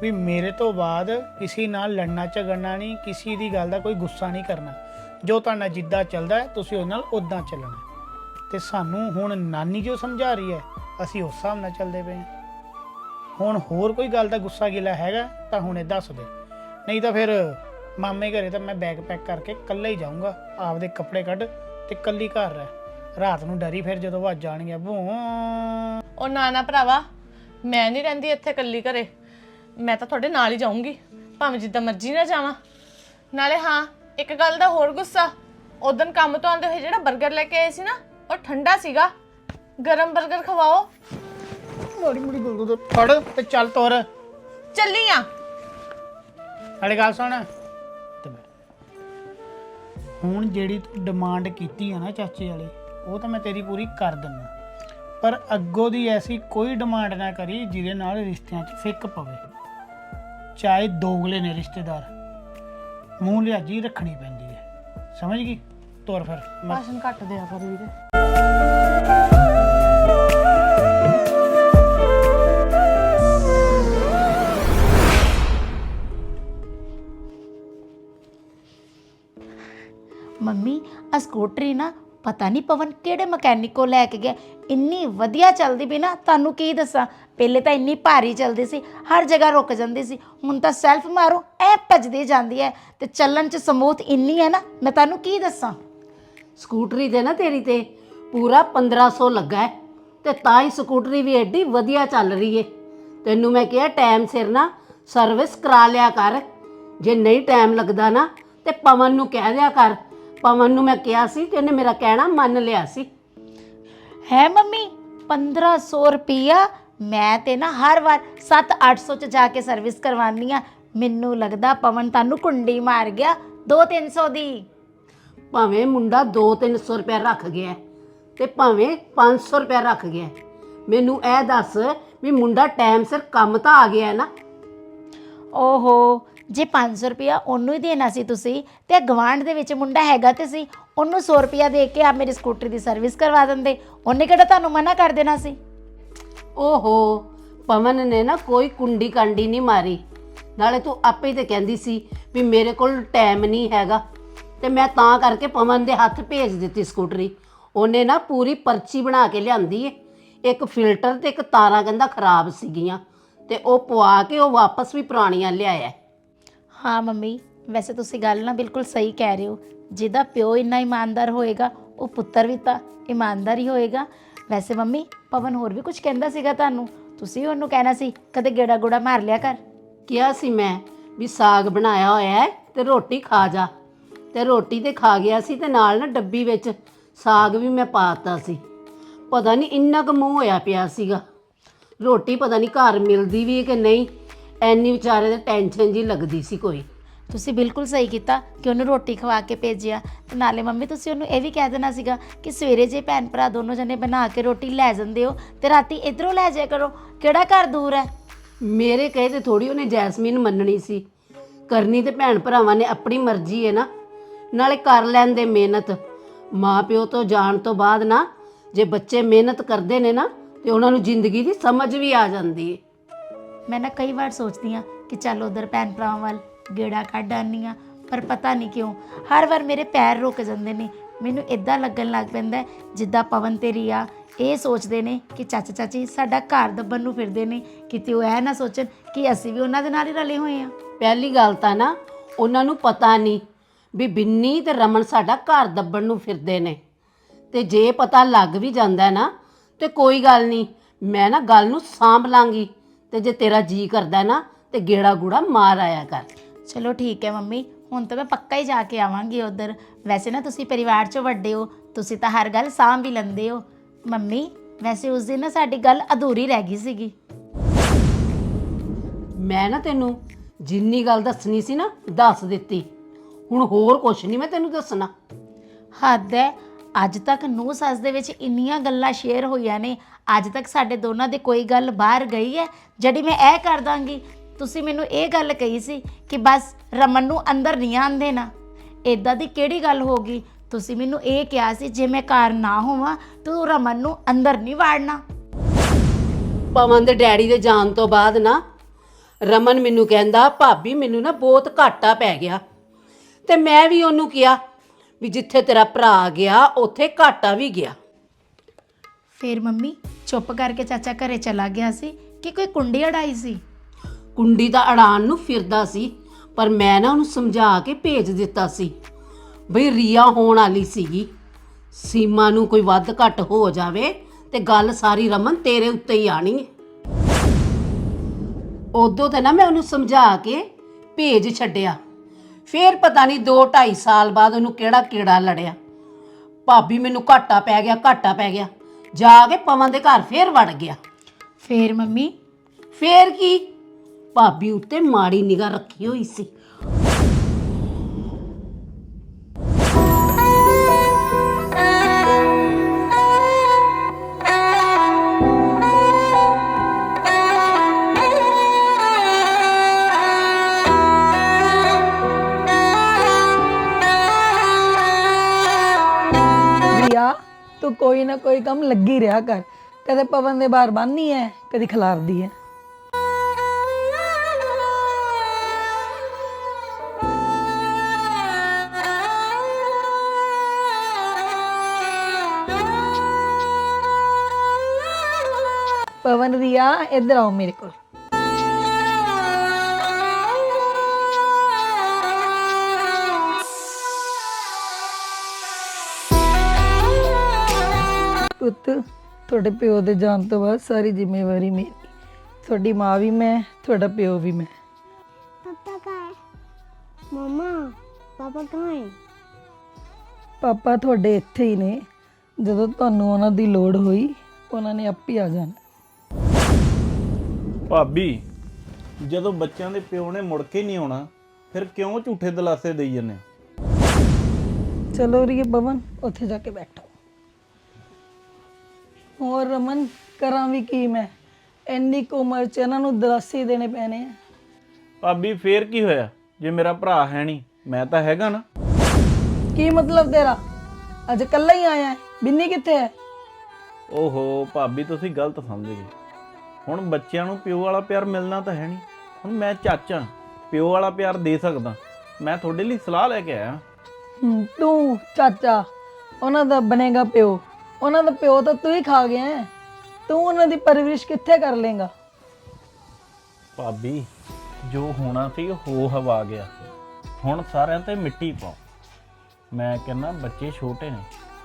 ਵੀ ਮੇਰੇ ਤੋਂ ਬਾਅਦ ਕਿਸੇ ਨਾਲ ਲੜਨਾ, ਝਗੜਨਾ ਨਹੀਂ, ਕਿਸੇ ਦੀ ਗੱਲ ਦਾ ਕੋਈ ਗੁੱਸਾ ਨਹੀਂ ਕਰਨਾ। ਜੋ ਤੁਹਾਡਾ ਜਿੱਦਾਂ ਚੱਲਦਾ ਹੈ, ਤੁਸੀਂ ਉਹਦੇ ਨਾਲ ਉਦਾਂ ਚੱਲਣਾ। ਹੈ। ਤੇ ਸਾਨੂੰ ਹੁਣ ਨਾਨੀ ਜੋ ਸਮਝਾ ਰਹੀ ਹੈ, ਅਸੀਂ ਉਸ ਹਿਸਾਬ ਨਾਲ ਚੱਲਦੇ ਪਏ ਹਾਂ। ਹੁਣ ਹੋਰ ਕੋਈ ਗੱਲ ਦਾ ਗੁੱਸਾ ਗਿਲਾ ਹੈਗਾ, ਤਾਂ ਹੁਣੇ ਦੱਸ ਦੇ। ਨਹੀਂ ਤਾਂ ਫਿਰ ਮਾਮੇ ਘਰੇ ਤਾਂ ਮੈਂ ਬੈਗ ਪੈਕ ਕਰਕੇ ਇਕੱਲਾ ਹੀ ਜਾਊਂਗਾ। ਆਪਦੇ ਕੱਪੜੇ ਕੱਢ ਤੇ ਇਕੱਲੀ ਘਰ ਰਹਿ। ਰਾਤ ਨੂੰ ਡਰੀ ਫਿਰ ਜਦੋਂ ਆਵਾਜ਼ ਜਾਣਗੀਆਂ ਭੂੰ ਉਹ ਨਾ ਨਾ ਭਰਾਵਾ ਮੈਂ ਨਹੀਂ ਰਹਿੰਦੀ ਇੱਥੇ ਇਕੱਲੀ ਘਰੇ। ਮੈਂ ਤਾਂ ਤੁਹਾਡੇ ਨਾਲ ਹੀ ਜਾਊਂਗੀ। ਭਾਵੇਂ ਜਿੱਦਾਂ ਮਰਜ਼ੀ ਨਾ ਜਾਵਾਂ। ਨਾਲੇ ਹਾਂ ਇੱਕ ਗੱਲ ਦਾ ਹੋਰ ਗੁੱਸਾ। ਉਦੋਂ ਕੰਮ ਤੋਂ ਆਉਂਦੇ ਹੋਏ ਜਿਹੜਾ 버ਗਰ ਲੈ ਕੇ ਆਏ ਸੀ ਨਾ ਉਹ ਠੰਡਾ ਸੀਗਾ। ਗਰਮ 버ਗਰ ਖਵਾਓ। ਮਾੜੀ ਮਾੜੀ ਗੱਲ ਤੋਂ ਫੜ ਤੇ ਚੱਲ ਤੁਰ। ਚੱਲੀ ਆ। ਗੱਲ ਸੁਣ। ਬੈ। ਹੁਣ ਜਿਹੜੀ ਤੂੰ ਡਿਮਾਂਡ ਕੀਤੀ ਆ ਨਾ ਚਾਚੇ ਵਾਲੀ, ਉਹ ਤਾਂ ਮੈਂ ਤੇਰੀ ਪੂਰੀ ਕਰ ਦਿੰਦਾ। ਪਰ ਅੱਗੋਂ ਦੀ ਐਸੀ ਕੋਈ ਡਿਮਾਂਡ ਨਾ ਕਰੀ ਜਿਹਦੇ ਨਾਲ ਰਿਸ਼ਤਿਆਂ 'ਚ ਫਿੱਕ ਪਵੇ। ਚਾਹੇ ਦੋਗਲੇ ਨੇ ਰਿਸ਼ਤੇਦਾਰ, ਮੂੰਹ ਲਿਆਜੀ ਰੱਖਣੀ ਪੈਂਦੀ ਹੈ। ਸਮਝ ਗਈ? ਤੁਰ ਫਿਰ। ਮੈਂ ਭਾਸ਼ਣ ਘੱਟ ਦਿਆ ਕਰ ਵੀਰੇ। ਸਕੂਟਰੀ ਨਾ ਪਤਾ ਨਹੀਂ ਪਵਨ ਕਿਹੜੇ ਮਕੈਨਿਕ ਕੋਲ ਲੈ ਕੇ ਗਿਆ। ਇੰਨੀ ਵਧੀਆ ਚੱਲਦੀ ਵੀ ਨਾ, ਤੁਹਾਨੂੰ ਕੀ ਦੱਸਾਂ? ਪਹਿਲੇ ਤਾਂ ਇੰਨੀ ਭਾਰੀ ਚੱਲਦੀ ਸੀ, ਹਰ ਜਗ੍ਹਾ ਰੁਕ ਜਾਂਦੀ ਸੀ। ਹੁਣ ਤਾਂ ਸੈਲਫ ਮਾਰੋ, ਐ ਭੱਜਦੀ ਜਾਂਦੀ ਹੈ ਤੇ ਚੱਲਣ ਚ ਸਮੂਥ ਇੰਨੀ ਹੈ ਨਾ, ਮੈਂ ਤੁਹਾਨੂੰ ਕੀ ਦੱਸਾਂ? ਸਕੂਟਰੀ ਤੇ ਨਾ ਤੇਰੀ ਤੇ ਪੂਰਾ 1500 ਲੱਗਾ ਹੈ ਤੇ ਤਾਂ ਹੀ ਸਕੂਟਰੀ ਵੀ ਐਡੀ ਵਧੀਆ ਚੱਲ ਰਹੀ ਏ। ਤੈਨੂੰ ਮੈਂ ਕਿਹਾ ਟਾਈਮ ਸਿਰ ਨਾ ਸਰਵਿਸ ਕਰਾ ਲਿਆ ਕਰ। ਜੇ ਨਹੀਂ ਟਾਈਮ ਲੱਗਦਾ ਨਾ ਤੇ ਪਵਨ ਨੂੰ ਕਹਿ ਦਿਆ ਕਰ ਪਵਨ ਨੂੰ ਮੈਂ ਕਿਹਾ ਸੀ ਤੇ ਉਹਨੇ ਮੇਰਾ ਕਹਿਣਾ ਮੰਨ ਲਿਆ ਸੀ। ਹੈ ਮੰਮੀ 1500 ਰੁਪਿਆ ਮੈਂ ਤੇ ਨਾ ਹਰ ਵਾਰ 7-800 ਚ ਜਾ ਕੇ ਸਰਵਿਸ ਕਰਵਾਨੀ ਆ ਮੈਨੂੰ ਲੱਗਦਾ ਪਵਨ ਤੁਹਾਨੂੰ ਕੁੰਡੀ ਮਾਰ ਗਿਆ 2-300 ਦੀ। ਭਾਵੇਂ ਮੁੰਡਾ 2-300 ਰੁਪਏ ਰੱਖ ਗਿਆ ਹੈ ਤੇ ਭਾਵੇਂ 500 ਰੁਪਏ ਰੱਖ ਗਿਆ ਹੈ। ਮੈਨੂੰ ਇਹ ਦੱਸ ਵੀ ਮੁੰਡਾ ਟਾਈਮ ਸਿਰ ਕੰਮ ਤਾਂ ਆ ਗਿਆ ਹੈ ਨਾ। ਓਹੋ ਜੇ 500 ਰੁਪਿਆ ਉਹਨੂੰ ਹੀ ਦੇਣਾ ਸੀ ਤੁਸੀਂ, ਤੇ ਗਵਾਂਢ ਦੇ ਵਿੱਚ ਮੁੰਡਾ ਹੈਗਾ ਤੇ ਸੀ, ਉਹਨੂੰ 100 ਰੁਪਿਆ ਦੇ ਕੇ ਆ ਮੇਰੀ ਸਕੂਟਰੀ ਦੀ ਸਰਵਿਸ ਕਰਵਾ ਦਿੰਦੇ। ਉਹਨੇ ਕਿਹੜਾ ਤੁਹਾਨੂੰ ਮਨਾ ਕਰ ਦੇਣਾ ਸੀ? ਓਹੋ, ਪਵਨ ਨੇ ਨਾ ਕੋਈ ਕੁੰਡੀ ਕਾਂਡੀ ਨਹੀਂ ਮਾਰੀ। ਨਾਲੇ ਤੂੰ ਆਪੇ ਹੀ ਤੇ ਕਹਿੰਦੀ ਸੀ ਵੀ ਮੇਰੇ ਕੋਲ ਟਾਈਮ ਨਹੀਂ ਹੈਗਾ। ਤੇ ਮੈਂ ਤਾਂ ਕਰਕੇ ਪਵਨ ਦੇ ਹੱਥ ਭੇਜ ਦਿੱਤੀ ਸਕੂਟਰੀ। ਉਹਨੇ ਨਾ ਪੂਰੀ ਪਰਚੀ ਬਣਾ ਕੇ ਲਿਆਂਦੀ ਏ। ਇੱਕ ਫਿਲਟਰ ਤੇ ਇੱਕ ਤਾਰਾਂ ਕਹਿੰਦਾ ਖਰਾਬ ਸੀਗੀਆਂ। ਤੇ ਉਹ ਪਵਾ ਕੇ ਉਹ ਵਾਪਸ ਵੀ ਪੁਰਾਣੀਆਂ ਲਿਆਇਆ। ਹਾਂ ਮੰਮੀ, ਵੈਸੇ ਤੁਸੀਂ ਗੱਲ ਨਾ ਬਿਲਕੁਲ ਸਹੀ ਕਹਿ ਰਹੇ ਹੋ। ਜਿਹਦਾ ਪਿਓ ਇੰਨਾ ਇਮਾਨਦਾਰ ਹੋਏਗਾ, ਉਹ ਪੁੱਤਰ ਵੀ ਤਾਂ ਇਮਾਨਦਾਰ ਹੀ ਹੋਏਗਾ। ਵੈਸੇ ਮੰਮੀ, ਪਵਨ ਹੋਰ ਵੀ ਕੁਝ ਕਹਿੰਦਾ ਸੀਗਾ ਤੁਹਾਨੂੰ? ਤੁਸੀਂ ਉਹਨੂੰ ਕਹਿਣਾ ਸੀ, ਕਦੇ ਗੇੜਾ ਗੋੜਾ ਮਾਰ ਲਿਆ ਕਰ। ਕਿਹਾ ਸੀ ਮੈਂ ਵੀ ਸਾਗ ਬਣਾਇਆ ਹੋਇਆ ਹੈ ਤੇ ਰੋਟੀ ਖਾ ਜਾ। ਤੇ ਰੋਟੀ ਤੇ ਖਾ ਗਿਆ ਸੀ ਤੇ ਨਾਲ ਨਾ ਡੱਬੀ ਵਿੱਚ ਸਾਗ ਵੀ ਮੈਂ ਪਾਤਾ ਸੀ। ਪਤਾ ਨਹੀਂ ਇੰਨਾ ਕੁ ਮੂੰਹ ਹੋਇਆ ਪਿਆ ਸੀਗਾ। ਰੋਟੀ ਪਤਾ ਨਹੀਂ ਘਰ ਮਿਲਦੀ ਵੀ ਹੈ ਕਿ ਨਹੀਂ। ਐਨੀ ਵਿਚਾਰੇ ਦੇ ਟੈਨਸ਼ਨ ਜੀ ਲੱਗਦੀ ਸੀ ਕੋਈ। ਤੁਸੀਂ ਬਿਲਕੁਲ ਸਹੀ ਕੀਤਾ ਕਿ ਉਹਨੂੰ ਰੋਟੀ ਖਵਾ ਕੇ ਭੇਜਿਆ। ਤੇ ਨਾਲੇ ਮੰਮੀ ਤੁਸੀਂ ਉਹਨੂੰ ਇਹ ਵੀ ਕਹਿ ਦੇਣਾ ਸੀਗਾ ਕਿ ਸਵੇਰੇ ਜੇ ਭੈਣ ਭਰਾ ਦੋਨੋਂ ਜਣੇ ਬਣਾ ਕੇ ਰੋਟੀ ਲੈ ਜਾਂਦੇ ਹੋ ਤੇ ਰਾਤੀ ਇਧਰੋਂ ਲੈ ਜਾਇਆ ਕਰੋ। ਕਿਹੜਾ ਘਰ ਦੂਰ ਹੈ? ਮੇਰੇ ਕਹੇ ਤੇ ਥੋੜੀ ਉਹਨੇ ਜੈਸਮੀਨ ਮੰਨਣੀ ਸੀ। ਕਰਨੀ ਤੇ ਭੈਣ ਭਰਾਵਾਂ ਨੇ ਆਪਣੀ ਮਰਜ਼ੀ ਹੈ ਨਾ। ਨਾਲੇ ਕਰ ਲੈਂਦੇ ਮਿਹਨਤ। ਮਾਂ ਪਿਓ ਤੋਂ ਜਾਣ ਤੋਂ ਬਾਅਦ ਨਾ ਜੇ ਬੱਚੇ ਮਿਹਨਤ ਕਰਦੇ ਨੇ ਨਾ ਤੇ ਉਹਨਾਂ ਨੂੰ ਜ਼ਿੰਦਗੀ ਦੀ ਸਮਝ ਵੀ ਆ ਜਾਂਦੀ ਹੈ ਮੈਂ ਨਾ ਕਈ ਵਾਰ ਸੋਚਦੀ ਆ ਕਿ ਚੱਲ ਉਧਰ ਭੈਣ ਭਰਾਵਾਂ ਵੱਲ ਗੇੜਾ ਕੱਢ ਆਉਂਦੀ ਹਾਂ, ਪਰ ਪਤਾ ਨਹੀਂ ਕਿਉਂ, ਹਰ ਵਾਰ ਮੇਰੇ ਪੈਰ ਰੁਕ ਜਾਂਦੇ ਨੇ। ਮੈਨੂੰ ਇਦਾਂ ਲੱਗਣ ਲੱਗ ਪੈਂਦਾ ਜਿੱਦਾਂ ਪਵਨ ਤੇ ਰੀਆ ਇਹ ਸੋਚਦੇ ਨੇ ਕਿ ਚਾਚਾ ਚਾਚੀ ਸਾਡਾ ਘਰ ਦੱਬਣ ਨੂੰ ਫਿਰਦੇ ਨੇ, ਕਿਤੇ ਉਹ ਇਹ ਨਾ ਸੋਚਣ ਕਿ ਅਸੀਂ ਵੀ ਉਹਨਾਂ ਦੇ ਨਾਲ ਹੀ ਰਲੇ ਹੋਏ ਆ ਪਹਿਲੀ ਗੱਲ ਤਾਂ ਨਾ, ਉਹਨਾਂ ਨੂੰ ਪਤਾ ਨਹੀਂ ਵੀ ਬਿੰਨੀ ਤੇ ਰਮਨ ਸਾਡਾ ਘਰ ਦੱਬਣ ਨੂੰ ਫਿਰਦੇ ਨੇ। ਤੇ ਜੇ ਪਤਾ ਲੱਗ ਵੀ ਜਾਂਦਾ ਨਾ, ਤੇ ਕੋਈ ਗੱਲ ਨਹੀਂ, ਮੈਂ ਨਾ ਗੱਲ ਨੂੰ ਸਾਂਭ ਲਾਂਗੀ। ਤੇ ਜੇ ਤੇਰਾ ਜੀ ਕਰਦਾ ਨਾ ਤੇ ਗੇੜਾ ਗੂੜਾ ਮਾਰ ਆਇਆ ਕਰ। ਚਲੋ ਠੀਕ ਹੈ ਮੰਮੀ ਹੁਣ ਤਾਂ ਮੈਂ ਪੱਕਾ ਹੀ ਜਾ ਕੇ ਆਵਾਂਗੀ ਉਧਰ। ਵੈਸੇ ਨਾ ਤੁਸੀਂ ਪਰਿਵਾਰ 'ਚੋਂ ਵੱਡੇ ਹੋ ਤੁਸੀਂ ਤਾਂ ਹਰ ਗੱਲ ਸਾਂਭ ਵੀ ਲੈਂਦੇ ਹੋ। ਮੰਮੀ ਵੈਸੇ ਉਸ ਦਿਨ ਨਾ ਸਾਡੀ ਗੱਲ ਅਧੂਰੀ ਰਹਿ ਗਈ ਸੀਗੀ। ਮੈਂ ਨਾ ਤੈਨੂੰ ਜਿੰਨੀ ਗੱਲ ਦੱਸਣੀ ਸੀ ਨਾ ਦੱਸ ਦਿੱਤੀ। ਹੁਣ ਹੋਰ ਕੁਛ ਨਹੀਂ ਮੈਂ ਤੈਨੂੰ ਦੱਸਣਾ। ਹੱਦ ਹੈ ਅੱਜ ਤੱਕ ਨੂੰ ਸੱਸ ਦੇ ਵਿੱਚ ਇੰਨੀਆਂ ਗੱਲਾਂ ਸ਼ੇਅਰ ਹੋਈਆਂ ਨੇ, ਅੱਜ ਤੱਕ ਸਾਡੇ ਦੋਨਾਂ ਦੇ ਕੋਈ ਗੱਲ ਬਾਹਰ ਗਈ ਹੈ, ਜਿਹੜੀ ਮੈਂ ਇਹ ਕਰ ਦਾਂਗੀ। ਤੁਸੀਂ ਮੈਨੂੰ ਇਹ ਗੱਲ ਕਹੀ ਸੀ ਕਿ ਬਸ ਰਮਨ ਨੂੰ ਅੰਦਰ ਨਹੀਂ ਆਉਣ ਦੇਣਾ। ਇਦਾਂ ਦੀ ਕਿਹੜੀ ਗੱਲ ਹੋ ਗਈ? ਤੁਸੀਂ ਮੈਨੂੰ ਇਹ ਕਿਹਾ ਸੀ, ਜੇ ਮੈਂ ਘਰ ਨਾ ਹੋਵਾਂ ਤੂੰ ਰਮਨ ਨੂੰ ਅੰਦਰ ਨਹੀਂ ਵਾੜਨਾ। ਪਵਨ ਦੇ ਡੈਡੀ ਦੇ ਜਾਣ ਤੋਂ ਬਾਅਦ ਨਾ, ਰਮਨ ਮੈਨੂੰ ਕਹਿੰਦਾ, ਭਾਬੀ ਮੈਨੂੰ ਨਾ ਬਹੁਤ ਘਾਟਾ ਪੈ ਗਿਆ। ਤੇ ਮੈਂ ਵੀ ਉਹਨੂੰ ਕਿਹਾ ਵੀ ਜਿੱਥੇ ਤੇਰਾ ਭਰਾ ਗਿਆ ਉੱਥੇ ਘਾਟਾ ਵੀ ਗਿਆ। ਫਿਰ ਮੰਮੀ ਚੁੱਪ ਕਰਕੇ ਚਾਚਾ ਘਰੇ ਚਲਾ ਗਿਆ ਸੀ ਕਿ ਕੋਈ ਕੁੰਡੀ ਅੜਾਈ ਸੀ? ਕੁੰਡੀ ਦਾ ਅੜਾਨ ਨੂੰ ਫਿਰਦਾ ਸੀ ਪਰ ਮੈਂ ਨਾ ਉਹਨੂੰ ਸਮਝਾ ਕੇ ਭੇਜ ਦਿੱਤਾ ਸੀ। ਬਈ ਰੀਆ ਹੋਣ ਵਾਲੀ ਸੀਗੀ। ਸੀਮਾ ਨੂੰ ਕੋਈ ਵੱਧ ਘੱਟ ਹੋ ਜਾਵੇ ਤੇ ਗੱਲ ਸਾਰੀ ਰਮਨ ਤੇਰੇ ਉੱਤੇ ਹੀ ਆਣੀ ਹੈ। ਉਦੋਂ ਤੇ ਨਾ ਮੈਂ ਉਹਨੂੰ ਸਮਝਾ ਕੇ ਭੇਜ ਛੱਡਿਆ। ਫੇਰ ਪਤਾ ਨਹੀਂ 2 2.5 ਸਾਲ ਬਾਅਦ ਉਹਨੂੰ ਕਿਹੜਾ ਕੀੜਾ ਲੜਿਆ। ਭਾਬੀ ਮੈਨੂੰ ਘਾਟਾ ਪੈ ਗਿਆ ਘਾਟਾ ਪੈ ਗਿਆ। ਜਾ ਕੇ ਪਵਨ ਦੇ ਘਰ ਫੇਰ ਵੜ ਗਿਆ। ਫੇਰ ਮੰਮੀ? ਫੇਰ ਕੀ? ਭਾਬੀ ਉੱਤੇ ਮਾੜੀ ਨਿਗਾਹ ਰੱਖੀ ਹੋਈ ਸੀ। ਕੋਈ ਨਾ ਕੋਈ ਕੰਮ ਲੱਗੀ ਰਿਹਾ ਕਰ। ਕਦੇ ਪਵਨ ਦੇ ਬਾਹਰ ਬੰਨ੍ਹਨੀ ਹੈ ਕਦੀ ਖਿਲਾਰਦੀ ਹੈ ਪਵਨ ਰਿਆ ਇੱਧਰ ਆਓ ਮੇਰੇ ਕੋਲ। ਪੁੱਤ ਤੁਹਾਡੇ ਪਿਓ ਦੇ ਜਾਣ ਤੋਂ ਬਾਅਦ ਸਾਰੀ ਜ਼ਿੰਮੇਵਾਰੀ ਮੇਰੀ। ਤੁਹਾਡੀ ਮਾਂ ਵੀ ਮੈਂ ਤੁਹਾਡਾ ਪਿਓ ਵੀ ਮੈਂ। ਪਾਪਾ ਕਾ ਮਮਾ ਪਾਪਾ ਕਾ ਹੈ? ਪਾਪਾ ਤੁਹਾਡੇ ਇੱਥੇ ਹੀ ਨੇ। ਜਦੋਂ ਤੁਹਾਨੂੰ ਉਹਨਾਂ ਦੀ ਲੋੜ ਹੋਈ ਉਹਨਾਂ ਨੇ ਆਪੇ ਆ ਜਾਣਾ। ਭਾਬੀ ਜਦੋਂ ਬੱਚਿਆਂ ਦੇ ਪਿਓ ਨੇ ਮੁੜ ਕੇ ਨਹੀਂ ਆਉਣਾ ਫਿਰ ਕਿਉਂ ਝੂਠੇ ਦਲਾਸੇ ਦੇਈ ਜਾਂਦੇ ਚਲੋ ਰੀਏ ਬਵਨ ਉੱਥੇ ਜਾ ਕੇ ਬੈਠੋ। ਹੋਰ ਰਮਨ ਕਰਾਂ ਵੀ ਕੀ ਮੈਂ? ਇੰਨੀ ਕੁ ਉਮਰ ਚ ਇਹਨਾਂ ਨੂੰ ਦਰਾਸੇ ਦੇਣੇ ਪੈਣੇ ਆ। ਭਾਬੀ ਫੇਰ ਕੀ ਹੋਇਆ? ਜੇ ਮੇਰਾ ਭਰਾ ਹੈ ਨਹੀਂ ਮੈਂ ਤਾਂ ਹੈਗਾ ਨਾ। ਕੀ ਮਤਲਬ ਤੇਰਾ? ਅੱਜ ਇਕੱਲਾ ਹੀ ਆਇਆ ਹੈ? ਬਿੰਨੀ ਕਿੱਥੇ ਹੈ? ਓਹੋ ਭਾਬੀ ਤੁਸੀਂ ਗਲਤ ਸਮਝ ਗਏ ਹੁਣ ਬੱਚਿਆਂ ਨੂੰ ਪਿਓ ਵਾਲਾ ਪਿਆਰ ਮਿਲਣਾ ਤਾਂ ਹੈ ਨਹੀਂ। ਹੁਣ ਮੈਂ ਚਾਚਾ ਪਿਓ ਵਾਲਾ ਪਿਆਰ ਦੇ ਸਕਦਾ। ਮੈਂ ਤੁਹਾਡੇ ਲਈ ਸਲਾਹ ਲੈ ਕੇ ਆਇਆ। ਤੂੰ ਚਾਚਾ ਉਹਨਾਂ ਦਾ ਬਣੇਗਾ ਪਿਓ। ਉਹਨਾਂ ਦਾ ਪਿਓ ਤਾਂ ਤੂੰ ਹੀ ਖਾ ਗਿਆ ਹੈ। ਤੂੰ ਉਹਨਾਂ ਦੀ ਪਰਵਰਿਸ਼ ਕਿੱਥੇ ਕਰ ਲੇਗਾ? ਭਾਬੀ ਜੋ ਹੋਣਾ ਸੀ ਹੋ ਹਵਾ ਗਿਆ। ਹੁਣ ਸਾਰਿਆਂ ਤੇ ਮਿੱਟੀ ਪਾਓ। ਮੈਂ ਕਹਿੰਦਾ ਬੱਚੇ ਛੋਟੇ ਨੇ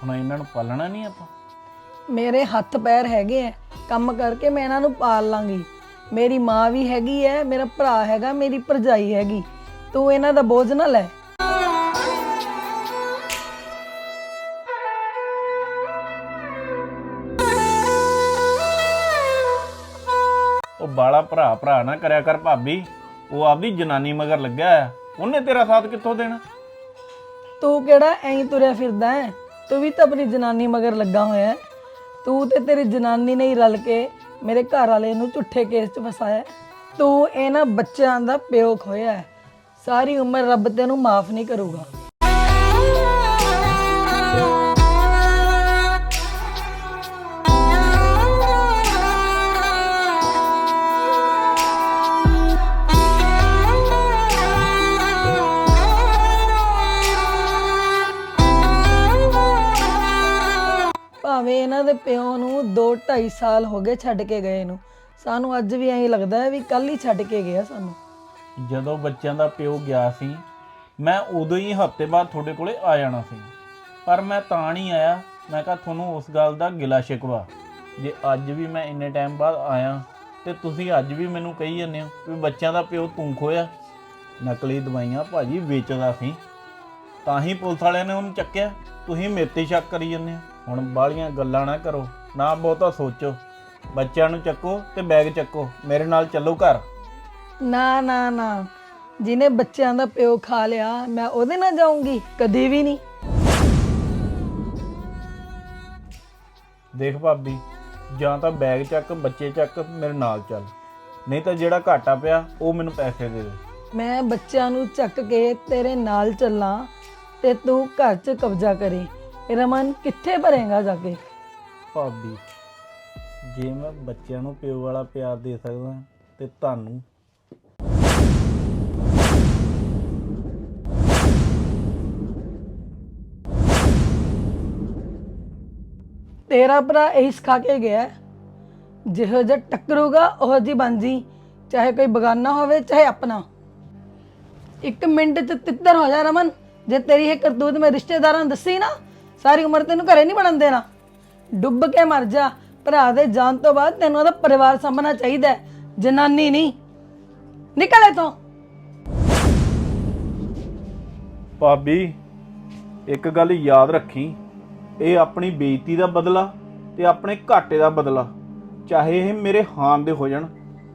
ਹੁਣ ਇਹਨਾਂ ਨੂੰ ਪਾਲਣਾ ਨਹੀਂ ਆਪਾਂ? ਮੇਰੇ ਹੱਥ ਪੈਰ ਹੈਗੇ ਐ। ਕੰਮ ਕਰਕੇ ਮੈਂ ਇਹਨਾਂ ਨੂੰ ਪਾਲ ਲਾਂਗੀ। ਮੇਰੀ ਮਾਂ ਵੀ ਹੈਗੀ ਐ ਮੇਰਾ ਭਰਾ ਹੈਗਾ ਮੇਰੀ ਭਰਜਾਈ ਹੈਗੀ। ਤੂੰ ਇਹਨਾਂ ਦਾ ਬੋਝ ਨਾ ਲੈ। ਬਾਲਾ ਭਰਾ ਭਰਾ ਨਾ ਕਰਿਆ ਕਰ ਭਾਬੀ। ਉਹ ਆਪਦੀ ਜਨਾਨੀ ਮਗਰ ਲੱਗਿਆ ਆ ਉਹਨੇ ਤੇਰਾ ਸਾਥ ਕਿੱਥੋਂ ਦੇਣਾ? ਤੂੰ ਕਿਹੜਾ ਐਂ ਤੁਰਿਆ ਫਿਰਦਾ ਹੈ? ਤੂੰ ਵੀ ਤਾਂ ਆਪਣੀ ਜਨਾਨੀ ਮਗਰ ਲੱਗਾ ਹੋਇਆ ਹੈ। ਤੂੰ ਤੇ ਤੇਰੀ ਜਨਾਨੀ ਨੇ ਹੀ ਰਲ ਕੇ ਮੇਰੇ ਘਰ ਵਾਲੇ ਨੂੰ ਝੁੱਠੇ ਕੇਸ 'ਚ ਫਸਾਇਆ ਤੂੰ ਇਹਨਾਂ ਬੱਚਿਆਂ ਦਾ ਪਿਓ ਖੋਇਆ ਹੈ। ਸਾਰੀ ਉਮਰ ਰੱਬ ਤੈਨੂੰ ਮਾਫ ਨਹੀਂ ਕਰੂਗਾ। ਭਾਵੇਂ ਇਹਨਾਂ ਦੇ ਪਿਓ ਨੂੰ 2.5 ਸਾਲ ਹੋ ਗਏ ਛੱਡ ਕੇ ਗਏ ਨੂੰ, ਸਾਨੂੰ ਅੱਜ ਵੀ ਐਂ ਲੱਗਦਾ ਹੈ ਵੀ ਕੱਲ ਹੀ ਛੱਡ ਕੇ ਗਿਆ ਸਾਨੂੰ। ਜਦੋਂ ਬੱਚਿਆਂ ਦਾ ਪਿਓ ਗਿਆ ਸੀ, ਮੈਂ ਉਦੋਂ ਹੀ ਹਫ਼ਤੇ ਬਾਅਦ ਤੁਹਾਡੇ ਕੋਲੇ ਆ ਜਾਣਾ ਸੀ। ਪਰ ਮੈਂ ਤਾਂ ਨਹੀਂ ਆਇਆ, ਮੈਂ ਕਿਹਾ ਤੁਹਾਨੂੰ ਉਸ ਗੱਲ ਦਾ ਗਿਲਾ ਸ਼ਿਕਵਾ, ਜੇ ਅੱਜ ਵੀ ਮੈਂ ਇੰਨੇ ਟਾਈਮ ਬਾਅਦ ਆਇਆ ਤੇ ਤੁਸੀਂ ਅੱਜ ਵੀ ਮੈਨੂੰ ਕਹੀ ਜਾਂਦੇ ਹੋ ਵੀ ਬੱਚਿਆਂ ਦਾ ਪਿਓ ਤੂੰ ਖੋਇਆ। ਨਕਲੀ ਦਵਾਈਆਂ ਭਾਜੀ ਵੇਚਦਾ ਸੀ, ਤਾਂ ਹੀ ਪੁਲਿਸ ਵਾਲਿਆਂ ਨੇ ਉਹਨੂੰ ਚੱਕਿਆ, ਤੁਸੀਂ ਮੇਰੇ ਤੇ ਸ਼ੱਕ ਕਰੀ ਜਾਂਦੇ ਹੋ। ਹੁਣ ਬਾਹਲੀਆਂ ਗੱਲਾਂ ਨਾ ਕਰੋ ਨਾ ਬਹੁਤਾ ਸੋਚੋ। ਬੱਚਿਆਂ ਨੂੰ ਚੱਕੋ ਤੇ ਬੈਗ ਚੱਕੋ ਮੇਰੇ ਨਾਲ ਚੱਲੋ ਘਰ। ਨਾ ਨਾ ਨਾ। ਜਿਹਨੇ ਬੱਚਿਆਂ ਦਾ ਪਿਓ ਖਾ ਲਿਆ ਮੈਂ ਉਹਦੇ ਨਾਲ ਜਾਊਂਗੀ ਕਦੀ ਵੀ ਨਹੀਂ। ਦੇਖ ਭਾਬੀ ਜਾਂ ਤਾਂ ਬੈਗ ਚੱਕ ਬੱਚੇ ਚੱਕ ਮੇਰੇ ਨਾਲ ਚੱਲ। ਨਹੀਂ ਤਾਂ ਜਿਹੜਾ ਘਾਟਾ ਪਿਆ ਉਹ ਮੈਨੂੰ ਪੈਸੇ ਦੇ ਦੇ। ਮੈਂ ਬੱਚਿਆਂ ਨੂੰ ਚੱਕ ਕੇ ਤੇਰੇ ਨਾਲ ਚੱਲਾਂ ਤੇ ਤੂੰ ਘਰ 'ਚ ਕਬਜ਼ਾ ਕਰੇ। ਰਮਨ ਕਿੱਥੇ ਭਰੇਗਾ ਜਾ ਕੇ? ਭਾਬੀ ਜੇ ਮੈਂ ਬੱਚਿਆਂ ਨੂੰ ਪਿਓ ਵਾਲਾ ਪਿਆਰ ਦੇ ਸਕਦਾ ਤੇ ਤੁਹਾਨੂੰ? ਤੇਰਾ ਭਰਾ ਇਹੀ ਸਿਖਾ ਕੇ ਗਿਆ ਹੈ। ਜਿਹੋ ਜਿਹਾ ਟੱਕਰੂਗਾ ਉਹ ਜੀ ਬਣ ਜੀ। ਚਾਹੇ ਕੋਈ ਬਗਾਨਾ ਹੋਵੇ ਚਾਹੇ ਆਪਣਾ। ਇੱਕ ਮਿੰਟ ਚ ਤਿੱਤਰ ਹੋ ਜਾ ਰਮਨ। ਜੇ ਤੇਰੀ ਇਹ ਕਰਤੂਤ ਮੈਂ ਰਿਸ਼ਤੇਦਾਰਾਂ ਨੂੰ ਦੱਸੀ ਨਾ ਸਾਰੀ ਉਮਰ ਤੈਨੂੰ ਘਰੇ ਨਹੀਂ ਬਣਨ ਦੇਣਾ। ਡੁੱਬ ਕੇ ਮਰ ਜਾ। ਭਰਾ ਦੇ ਜਾਣ ਤੋਂ ਬਾਅਦ ਤੈਨੂੰ ਉਹਦਾ ਪਰਿਵਾਰ ਸਾਂਭਣਾ ਚਾਹੀਦਾ ਹੈ, ਜਨਾਨੀ ਨਹੀਂ। ਨਿਕਲ ਇੱਥੋਂ। ਭਾਬੀ ਇੱਕ ਗੱਲ ਯਾਦ ਰੱਖੀ। ਇਹ ਆਪਣੀ ਬੇਇੱਜ਼ਤੀ ਦਾ ਬਦਲਾ ਤੇ ਆਪਣੇ ਘਾਟੇ ਦਾ ਬਦਲਾ। ਚਾਹੇ ਇਹ ਮੇਰੇ ਹਾਨ ਦੇ ਹੋ ਜਾਣ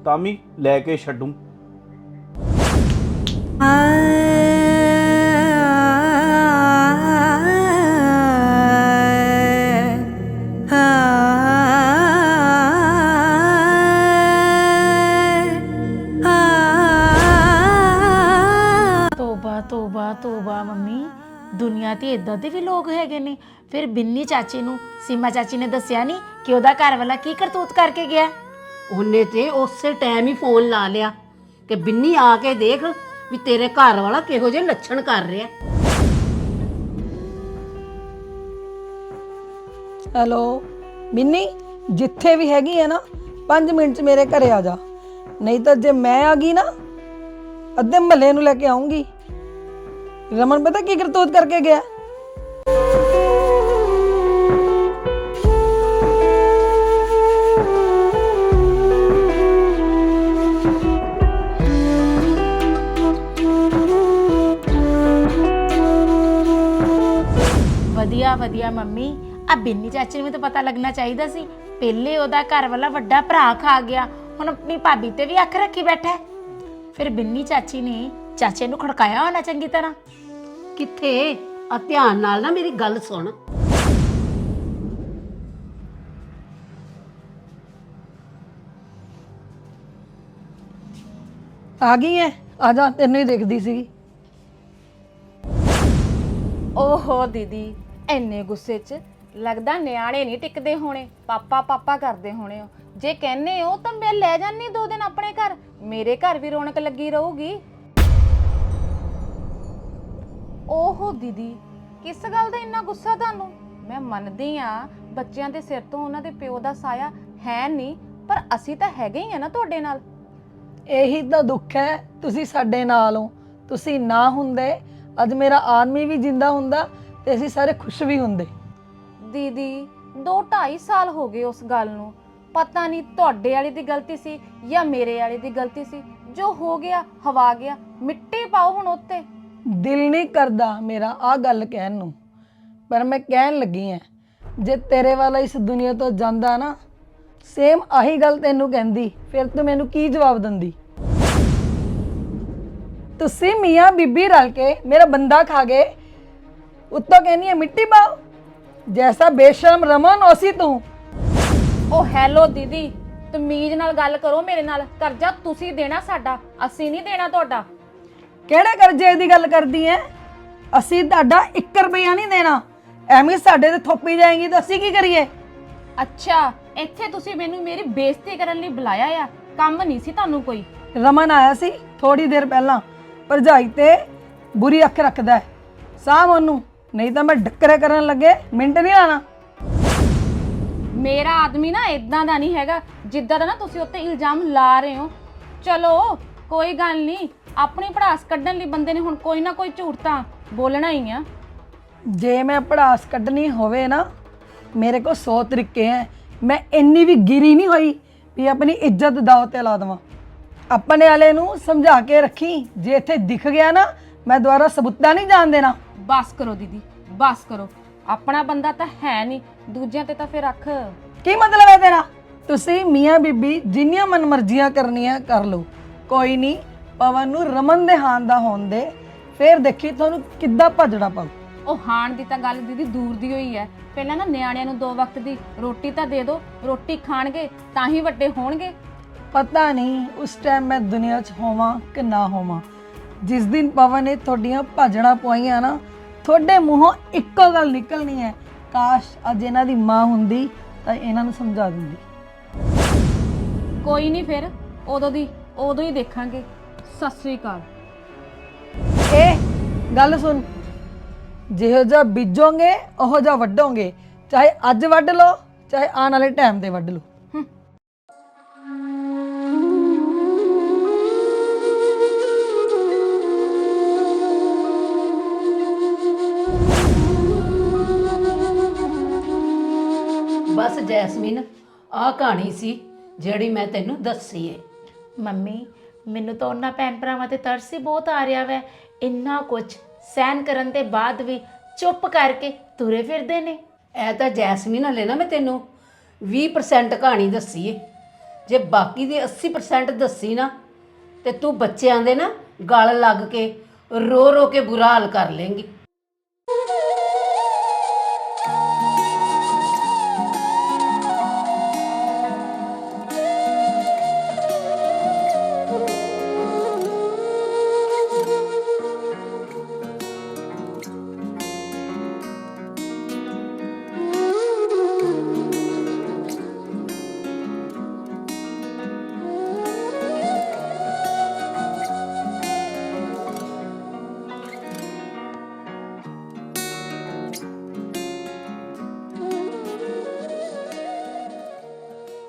ਤਾਂ ਵੀ ਲੈ ਕੇ ਛੱਡੂ। ਫਿਰ ਬਿੰਨੀ ਚਾਚੀ ਨੂੰ ਸੀਮਾ ਚਾਚੀ ਨੇ ਦੱਸਿਆ ਨਹੀਂ ਕਿ ਉਹਦਾ ਘਰ ਵਾਲਾ ਕੀ ਕਰਤੂਤ ਕਰਕੇ ਗਿਆ? ਉਹਨੇ ਤੇ ਉਸੇ ਟਾਈਮ ਹੀ ਫੋਨ ਲਾ ਲਿਆ ਕਿ ਬਿੰਨੀ ਆ ਕੇ ਦੇਖ ਵੀ ਤੇਰੇ ਘਰ ਵਾਲਾ ਕਿਹੋ ਜਿਹੇ ਲੱਛਣ ਕਰ ਰਿਹਾ। ਹੈਲੋ ਮਿੰਨੀ ਜਿੱਥੇ ਵੀ ਹੈਗੀ ਹੈ ਨਾ 5 ਮਿੰਟ ਚ ਮੇਰੇ ਘਰੇ ਆ ਜਾ। ਨਹੀਂ ਤਾਂ ਜੇ ਮੈਂ ਆ ਗਈ ਨਾ ਅੱਧੇ ਮਹੱਲੇ ਨੂੰ ਲੈ ਕੇ ਆਉਂਗੀ। ਰਮਨ ਪਤਾ ਕੀ ਕਰਤੂਤ ਕਰਕੇ ਗਿਆ? ਵਧੀਆ ਮੰਮੀ। ਆ ਬਿੰਨੀ ਚਾਚੀ ਨੂੰ ਵੀ ਤਾਂ ਪਤਾ ਲੱਗਣਾ ਚਾਹੀਦਾ ਸੀ। ਪਹਿਲੇ ਉਹਦਾ ਘਰ ਵਾਲਾ ਵੱਡਾ ਭਰਾ ਖਾ ਗਿਆ। ਹੁਣ ਆਪਣੀ ਭਾਬੀ ਤੇ ਵੀ ਅੱਖ ਰੱਖੀ ਬੈਠਾ ਹੈ। ਫਿਰ ਬਿੰਨੀ ਚਾਚੀ ਨੇ ਚਾਚੇ ਨੂੰ ਖੜਕਾਇਆ ਹੋਣਾ ਚੰਗੀ ਤਰ੍ਹਾਂ। ਕਿੱਥੇ? ਆ ਧਿਆਨ ਨਾਲ ਨਾ ਮੇਰੀ ਗੱਲ ਸੁਣ। ਆ ਗਈ ਹੈ ਆ ਜਾ ਤੈਨੂੰ ਹੀ ਦੇਖਦੀ ਸੀਗੀ। ਓਹੋ ਦੀਦੀ ਐਨੇ ਗੁੱਸੇ 'ਚ ਲੱਗਦਾ ਨਿਆਣੇ ਨਹੀਂ ਟਿਕਦੇ ਹੋਣੇ, ਪਾਪਾ ਪਾਪਾ ਕਰਦੇ ਹੋਣੇ ਹੋ ਜੇ ਕਹਿੰਨੇ ਹੋ ਤਾਂ ਮੈਂ ਲੈ ਜਾਨੀ ਦੋ ਦਿਨ ਆਪਣੇ ਘਰ, ਮੇਰੇ ਘਰ ਵੀ ਰੌਣਕ ਲੱਗੀ ਰਹੂਗੀ। ਓਹੋ ਦੀਦੀ, ਕਿਸ ਗੱਲ ਦਾ ਇੰਨਾ ਗੁੱਸਾ ਤੁਹਾਨੂੰ? ਮੈਂ ਮੰਨਦੀ ਆ, ਬੱਚਿਆਂ ਦੇ ਸਿਰ ਤੋਂ ਉਹਨਾਂ ਦੇ ਪਿਓ ਦਾ ਸਾਇਆ ਹੈ ਨਹੀਂ, ਪਰ ਅਸੀਂ ਤਾਂ ਹੈਗੇ ਹੀ ਆ ਨਾ ਤੁਹਾਡੇ ਨਾਲ। ਇਹੀ ਤਾਂ ਦੁੱਖ ਹੈ, ਤੁਸੀਂ ਸਾਡੇ ਨਾਲ ਹੋ। ਤੁਸੀਂ ਨਾ ਹੁੰਦੇ, ਅੱਜ ਮੇਰਾ ਆਦਮੀ ਵੀ ਜਿੰਦਾ ਹੁੰਦਾ ਤੇ ਅਸੀਂ ਸਾਰੇ ਖੁਸ਼ ਵੀ ਹੁੰਦੇ। ਦੀਦੀ 2.5 ਸਾਲ ਹੋ ਗਏ ਉਸ ਗੱਲ ਨੂੰ। ਪਤਾ ਨਹੀਂ ਤੁਹਾਡੇ ਵਾਲੀ ਦੀ ਗਲਤੀ ਸੀ ਜਾਂ ਮੇਰੇ ਵਾਲੀ ਦੀ ਗਲਤੀ ਸੀ। ਜੋ ਹੋ ਗਿਆ ਹਵਾ ਗਿਆ ਮਿੱਟੀ ਪਾਓ ਹੁਣ ਉੱਤੇ। ਦਿਲ ਨਹੀਂ ਕਰਦਾ ਮੇਰਾ ਆ ਗੱਲ ਕਹਿਣ ਨੂੰ। ਪਰ ਮੈਂ ਕਹਿਣ ਲੱਗੀ ਐ ਜੇ ਤੇਰੇ ਵਾਲਾ ਇਸ ਦੁਨੀਆ ਤੋਂ ਜਾਂਦਾ ਨਾ ਸੇਮ ਆਹੀ ਗੱਲ ਤੈਨੂੰ ਕਹਿੰਦੀ ਫਿਰ ਤੂੰ ਮੈਨੂੰ ਕੀ ਜਵਾਬ ਦਿੰਦੀ? ਤੁਸੀਂ ਮੀਆਂ ਬੀਬੀ ਰਲ ਕੇ ਮੇਰਾ ਬੰਦਾ ਖਾ ਗਏ ਉੱਤੋਂ ਕਹਿੰਦੀ ਹੈ ਮਿੱਟੀ ਪਾਓ। ਜੈਸਾ ਬੇਸ਼ਰਮ ਰਮਨ ਉਸੀ ਤੂੰ। ਉਹ ਹੈਲੋ ਦੀਦੀ ਤਮੀਜ਼ ਨਾਲ ਗੱਲ ਕਰੋ ਮੇਰੇ ਨਾਲ। ਕਰਜ਼ਾ ਤੁਸੀਂ ਦੇਣਾ ਸਾਡਾ ਅਸੀਂ ਨਹੀਂ ਦੇਣਾ ਤੁਹਾਡਾ। ਕਿਹੜੇ ਕਰਜ਼ੇ ਦੀ ਗੱਲ ਕਰਦੀ ਐ? ਅਸੀਂ ਤੁਹਾਡਾ 1 ਰੁਪਿਆ ਨਹੀਂ ਦੇਣਾ। ਐਵੇਂ ਸਾਡੇ ਤੇ ਥੋਪੀ ਜਾਏਗੀ ਤਾਂ ਅਸੀਂ ਕੀ ਕਰੀਏ? ਅੱਛਾ ਇੱਥੇ ਤੁਸੀਂ ਮੈਨੂੰ ਮੇਰੀ ਬੇਇੱਜ਼ਤੀ ਕਰਨ ਲਈ ਬੁਲਾਇਆ ਆ। ਕੰਮ ਨਹੀਂ ਸੀ ਤੁਹਾਨੂੰ ਕੋਈ। ਰਮਨ ਆਇਆ ਸੀ ਥੋੜੀ ਦੇਰ ਪਹਿਲਾਂ। ਭਰਜਾਈ ਤੇ ਬੁਰੀ ਅੱਖ ਰੱਖਦਾ ਹੈ। ਸਾਮ ਉਹਨੂੰ। ਨਹੀਂ ਤਾਂ ਮੈਂ ਡੱਕਰੇ ਕਰਨ ਲੱਗੇ ਮਿੰਟ ਨਹੀਂ ਲਾਣਾ। ਮੇਰਾ ਆਦਮੀ ਨਾ ਇਦਾਂ ਦਾ ਨਹੀਂ ਹੈਗਾ ਜਿੱਦਾਂ ਦਾ ਨਾ ਤੁਸੀਂ ਉੱਤੇ ਇਲਜ਼ਾਮ ਲਾ ਰਹੇ ਹੋ। ਚਲੋ ਕੋਈ ਗੱਲ ਨਹੀਂ ਆਪਣੀ ਪੜਾਸ ਕੱਢਣ ਲਈ ਬੰਦੇ ਨੇ ਹੁਣ ਕੋਈ ਨਾ ਕੋਈ ਝੂਠ ਤਾਂ ਬੋਲਣਾ ਹੀ ਆ। ਜੇ ਮੈਂ ਪੜਾਸ ਕੱਢਣੀ ਹੋਵੇ ਨਾ ਮੇਰੇ ਕੋਲ 100 ਤਰੀਕੇ ਐ। ਮੈਂ ਇੰਨੀ ਵੀ ਗਿਰੀ ਨਹੀਂ ਹੋਈ ਵੀ ਆਪਣੀ ਇੱਜ਼ਤ ਦਾਅ ਤੇ ਲਾ ਦੇਵਾਂ। ਆਪਣੇ ਵਾਲੇ ਨੂੰ ਸਮਝਾ ਕੇ ਰੱਖੀ ਜੇ ਇੱਥੇ ਦਿਖ ਗਿਆ ਨਾ ਮੈਂ ਦੁਬਾਰਾ ਸਬੂਤਾ ਨਹੀਂ ਜਾਣ ਦੇਣਾ। ਬਸ ਕਰੋ ਦੀਦੀ ਬਸ ਕਰੋ। ਆਪਣਾ ਬੰਦਾ ਤਾਂ ਹੈ ਨਹੀਂ ਦੂਜਿਆਂ ਤੇ ਤਾਂ ਫਿਰ ਅੱਖ ਕੀ ਮਤਲਬ ਹੈ ਤੇਰਾ? ਤੁਸੀਂ ਮੀਆਂ ਬੀਬੀ ਜਿੰਨੀਆਂ ਮਨਮਰਜ਼ੀਆਂ ਕਰਨੀਆਂ ਕਰ ਲਓ। ਕੋਈ ਨਹੀਂ ਪਵਨ ਨੂੰ ਰਮਨ ਦੇ ਹਾਨ ਦਾ ਹੋਣ ਦੇ। ਫੇਰ ਦੇਖੀ ਤੁਹਾਨੂੰ ਕਿੱਦਾਂ ਭੱਜਣਾ ਪਊ। ਉਹ ਹਾਣ ਦੀ ਤਾਂ ਗੱਲ ਦੀਦੀ ਦੂਰ ਦੀ ਹੋਈ ਹੈ। ਪਹਿਲਾਂ ਨਾ ਨਿਆਣਿਆਂ ਨੂੰ ਦੋ ਵਕਤ ਦੀ ਰੋਟੀ ਤਾਂ ਦੇ ਦਿਓ ਰੋਟੀ ਖਾਣਗੇ ਤਾਂ ਹੀ ਵੱਡੇ ਹੋਣਗੇ। ਪਤਾ ਨਹੀਂ ਉਸ ਟਾਈਮ ਮੈਂ ਦੁਨੀਆ 'ਚ ਹੋਵਾਂ ਕਿ ਨਾ ਹੋਵਾਂ। ਜਿਸ ਦਿਨ ਪਵਨ ਨੇ ਤੁਹਾਡੀਆਂ ਭਾਜਣਾ ਪਵਾਈਆਂ ਨਾ ਤੁਹਾਡੇ ਮੂੰਹੋਂ ਇੱਕੋ ਗੱਲ ਨਿਕਲਣੀ ਹੈ। ਕਾਸ਼ ਅੱਜ ਇਹਨਾਂ ਦੀ ਮਾਂ ਹੁੰਦੀ ਤਾਂ ਇਹਨਾਂ ਨੂੰ ਸਮਝਾ ਦਿੰਦੀ। ਕੋਈ ਨਹੀਂ ਫਿਰ ਉਦੋਂ ਦੀ ਉਦੋਂ ਹੀ ਦੇਖਾਂਗੇ। ਸਤਿ ਸ੍ਰੀ ਅਕਾਲ। ਇਹ ਗੱਲ ਸੁਣ। ਜਿਹੋ ਜਿਹਾ ਬੀਜੋਗੇ ਉਹੋ ਜਿਹਾ ਵੱਢੋਗੇ। ਚਾਹੇ ਅੱਜ ਵੱਢ ਲਓ ਚਾਹੇ ਆਉਣ ਵਾਲੇ ਟਾਈਮ ਤੇ ਵੱਢ ਲਓ। ਬਸ ਜੈਸਮੀਨ ਆਹ ਕਹਾਣੀ ਸੀ ਜਿਹੜੀ ਮੈਂ ਤੈਨੂੰ ਦੱਸੀ ਏ। ਮੰਮੀ ਮੈਨੂੰ ਤਾਂ ਉਹਨਾਂ ਭੈਣ ਭਰਾਵਾਂ ਤੇ ਤਰਸ ਹੀ ਬਹੁਤ ਆ ਰਿਹਾ ਵੈ। ਇੰਨਾ ਕੁਝ ਸਹਿਨ ਕਰਨ ਦੇ ਬਾਅਦ ਵੀ ਚੁੱਪ ਕਰਕੇ ਤੁਰੇ ਫਿਰਦੇ ਨੇ। ਇਹ ਤਾਂ ਜੈਸਮੀਨ ਹਲੇ ਨਾ ਮੈਂ ਤੈਨੂੰ 20% ਕਹਾਣੀ ਦੱਸੀ ਏ। ਜੇ ਬਾਕੀ ਦੀ 80% ਦੱਸੀ ਨਾ ਤੇ ਤੂੰ ਬੱਚਿਆਂ ਦੇ ਨਾ ਗਲ ਲੱਗ ਕੇ ਰੋ ਰੋ ਕੇ ਬੁਰਾ ਹਾਲ ਕਰ ਲੇਂਗੀ।